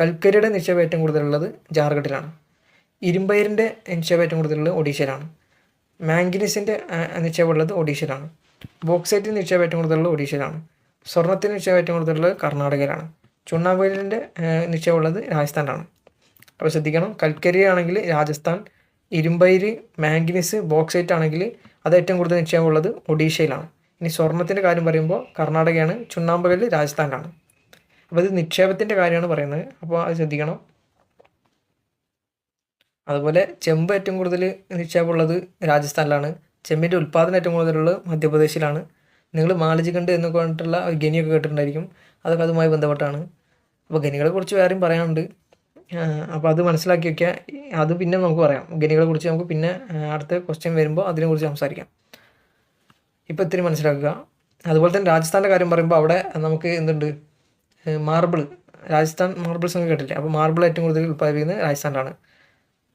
കൽക്കരിയുടെ നിക്ഷേപം ഏറ്റവും കൂടുതലുള്ളത് ജാർഖണ്ഡിലാണ്. ഇരുമ്പയിരിന്റെ നിക്ഷേപം ഏറ്റവും കൂടുതലുള്ളത് ഒഡീഷയിലാണ്. മാംഗനീസിന്റെ നിക്ഷേപം ഉള്ളത് ഒഡീഷയിലാണ്. ബോക്സൈറ്റിന്റെ നിക്ഷേപം ഏറ്റവും കൂടുതലുള്ളത് ഒഡീഷയിലാണ്. സ്വർണത്തിന്റെ നിക്ഷേപം ഏറ്റവും കൂടുതലുള്ളത് കർണാടകയിലാണ്. ചുണ്ണാമ്പയിലിന്റെ നിക്ഷേപം ഉള്ളത് രാജസ്ഥാനിലാണ്. അപ്പോൾ ശ്രദ്ധിക്കണം കൽക്കരി ആണെങ്കിൽ രാജസ്ഥാൻ ഇരുമ്പയിര് മാംഗനീസ് ബോക്സൈറ്റ് ആണെങ്കിൽ അത് ഏറ്റവും കൂടുതൽ നിക്ഷേപം ഉള്ളത് ഒഡീഷയിലാണ്. ഇനി സ്വർണത്തിന്റെ കാര്യം പറയുമ്പോൾ കർണാടകയാണ് ചുണ്ണാമ്പകൽ രാജസ്ഥാനിലാണ്. അപ്പോൾ ഇത് നിക്ഷേപത്തിന്റെ കാര്യമാണ് പറയുന്നത്. അപ്പോൾ അത് ശ്രദ്ധിക്കണം. അതുപോലെ ചെമ്പ് ഏറ്റവും കൂടുതൽ നിക്ഷേപമുള്ളത് രാജസ്ഥാനിലാണ്. ചെമ്പിന്റെ ഉൽപ്പാദനം ഏറ്റവും കൂടുതലുള്ളത് മധ്യപ്രദേശിലാണ്. നിങ്ങൾ മാലജികണ്ട് എന്നൊക്കെ പറഞ്ഞിട്ടുള്ള ഗനിയൊക്കെ കേട്ടിട്ടുണ്ടായിരിക്കും. അതൊക്കെ അതുമായി ബന്ധപ്പെട്ടാണ്. അപ്പോൾ ഗനികളെ കുറിച്ച് വേറെയും പറയാനുണ്ട്. അപ്പോൾ അത് മനസ്സിലാക്കി വയ്ക്കുക. അത് പിന്നെ നമുക്ക് പറയാം. ഗനികളെ കുറിച്ച് നമുക്ക് പിന്നെ അടുത്ത ക്വസ്റ്റ്യൻ വരുമ്പോൾ അതിനെക്കുറിച്ച് സംസാരിക്കാം. ഇപ്പോൾ ഇത്തിരി മനസ്സിലാക്കുക. അതുപോലെ തന്നെ രാജസ്ഥാന്റെ കാര്യം പറയുമ്പോൾ അവിടെ നമുക്ക് എന്തുണ്ട്? മാർബിൾ രാജസ്ഥാൻ മാർബിൾസ് ഒക്കെ കേട്ടില്ലേ അപ്പോൾ മാർബിൾ ഏറ്റവും കൂടുതൽ ഉൽപ്പാദിപ്പിക്കുന്നത് രാജസ്ഥാനിലാണ്.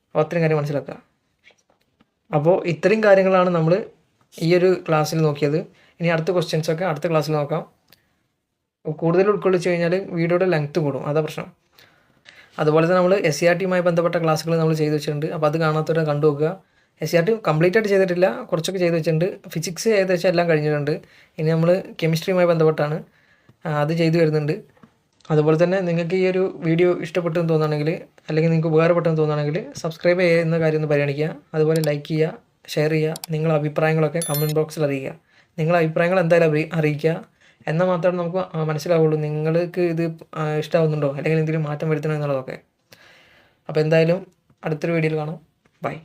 അപ്പോൾ അത്രയും കാര്യം മനസ്സിലാക്കുക. അപ്പോൾ ഇത്രയും കാര്യങ്ങളാണ് നമ്മൾ ഈ ഒരു ക്ലാസ്സിൽ നോക്കിയത്. ഇനി അടുത്ത ക്വസ്റ്റ്യൻസൊക്കെ അടുത്ത ക്ലാസ്സിൽ നോക്കാം. കൂടുതൽ ഉൾക്കൊള്ളിച്ച് കഴിഞ്ഞാൽ വീഡിയോയുടെ ലെങ്ത്ത് കൂടും. അതാ പ്രശ്നം. അതുപോലെ തന്നെ നമ്മൾ എസ് സി ആർ ടിയുമായി ബന്ധപ്പെട്ട ക്ലാസ്സുകൾ നമ്മൾ ചെയ്തു വെച്ചിട്ടുണ്ട്. അപ്പോൾ അത് കാണാത്തവരെ കണ്ടു നോക്കുക. S C R T complete ആയിട്ട് ചെയ്തിട്ടില്ല. കുറച്ചൊക്കെ ചെയ്തു വെച്ചിട്ടുണ്ട്. ഫിസിക്സ് ഏകദേശം എല്ലാം കഴിഞ്ഞിട്ടുണ്ട്. ഇനി നമ്മൾ കെമിസ്ട്രിയുമായി ബന്ധപ്പെട്ടാണ് അത് ചെയ്തു വരുന്നുണ്ട്. അതുപോലെ തന്നെ നിങ്ങൾക്ക് ഈ ഒരു വീഡിയോ ഇഷ്ടപ്പെട്ടെന്ന് തോന്നുകയാണെങ്കിൽ അല്ലെങ്കിൽ നിങ്ങൾക്ക് ഉപകാരപ്പെട്ടെന്ന് തോന്നുകയാണെങ്കിൽ സബ്സ്ക്രൈബ് ചെയ്യുന്ന കാര്യം ഒന്ന് പരിഗണിക്കുക. അതുപോലെ ലൈക്ക് ചെയ്യുക ഷെയർ ചെയ്യുക നിങ്ങളുടെ അഭിപ്രായങ്ങളൊക്കെ കമന്റ് ബോക്സിൽ അറിയിക്കുക. നിങ്ങളുടെ അഭിപ്രായങ്ങൾ എന്തായാലും അറി അറിയിക്കുക. എന്നാൽ മാത്രമേ നമുക്ക് മനസ്സിലാവുള്ളൂ നിങ്ങൾക്ക് ഇത് ഇഷ്ടമാകുന്നുണ്ടോ അല്ലെങ്കിൽ എന്തെങ്കിലും മാറ്റം വരുത്തണോ എന്നുള്ളതൊക്കെ. അപ്പോൾ എന്തായാലും അടുത്തൊരു വീഡിയോയിൽ കാണാം. ബൈ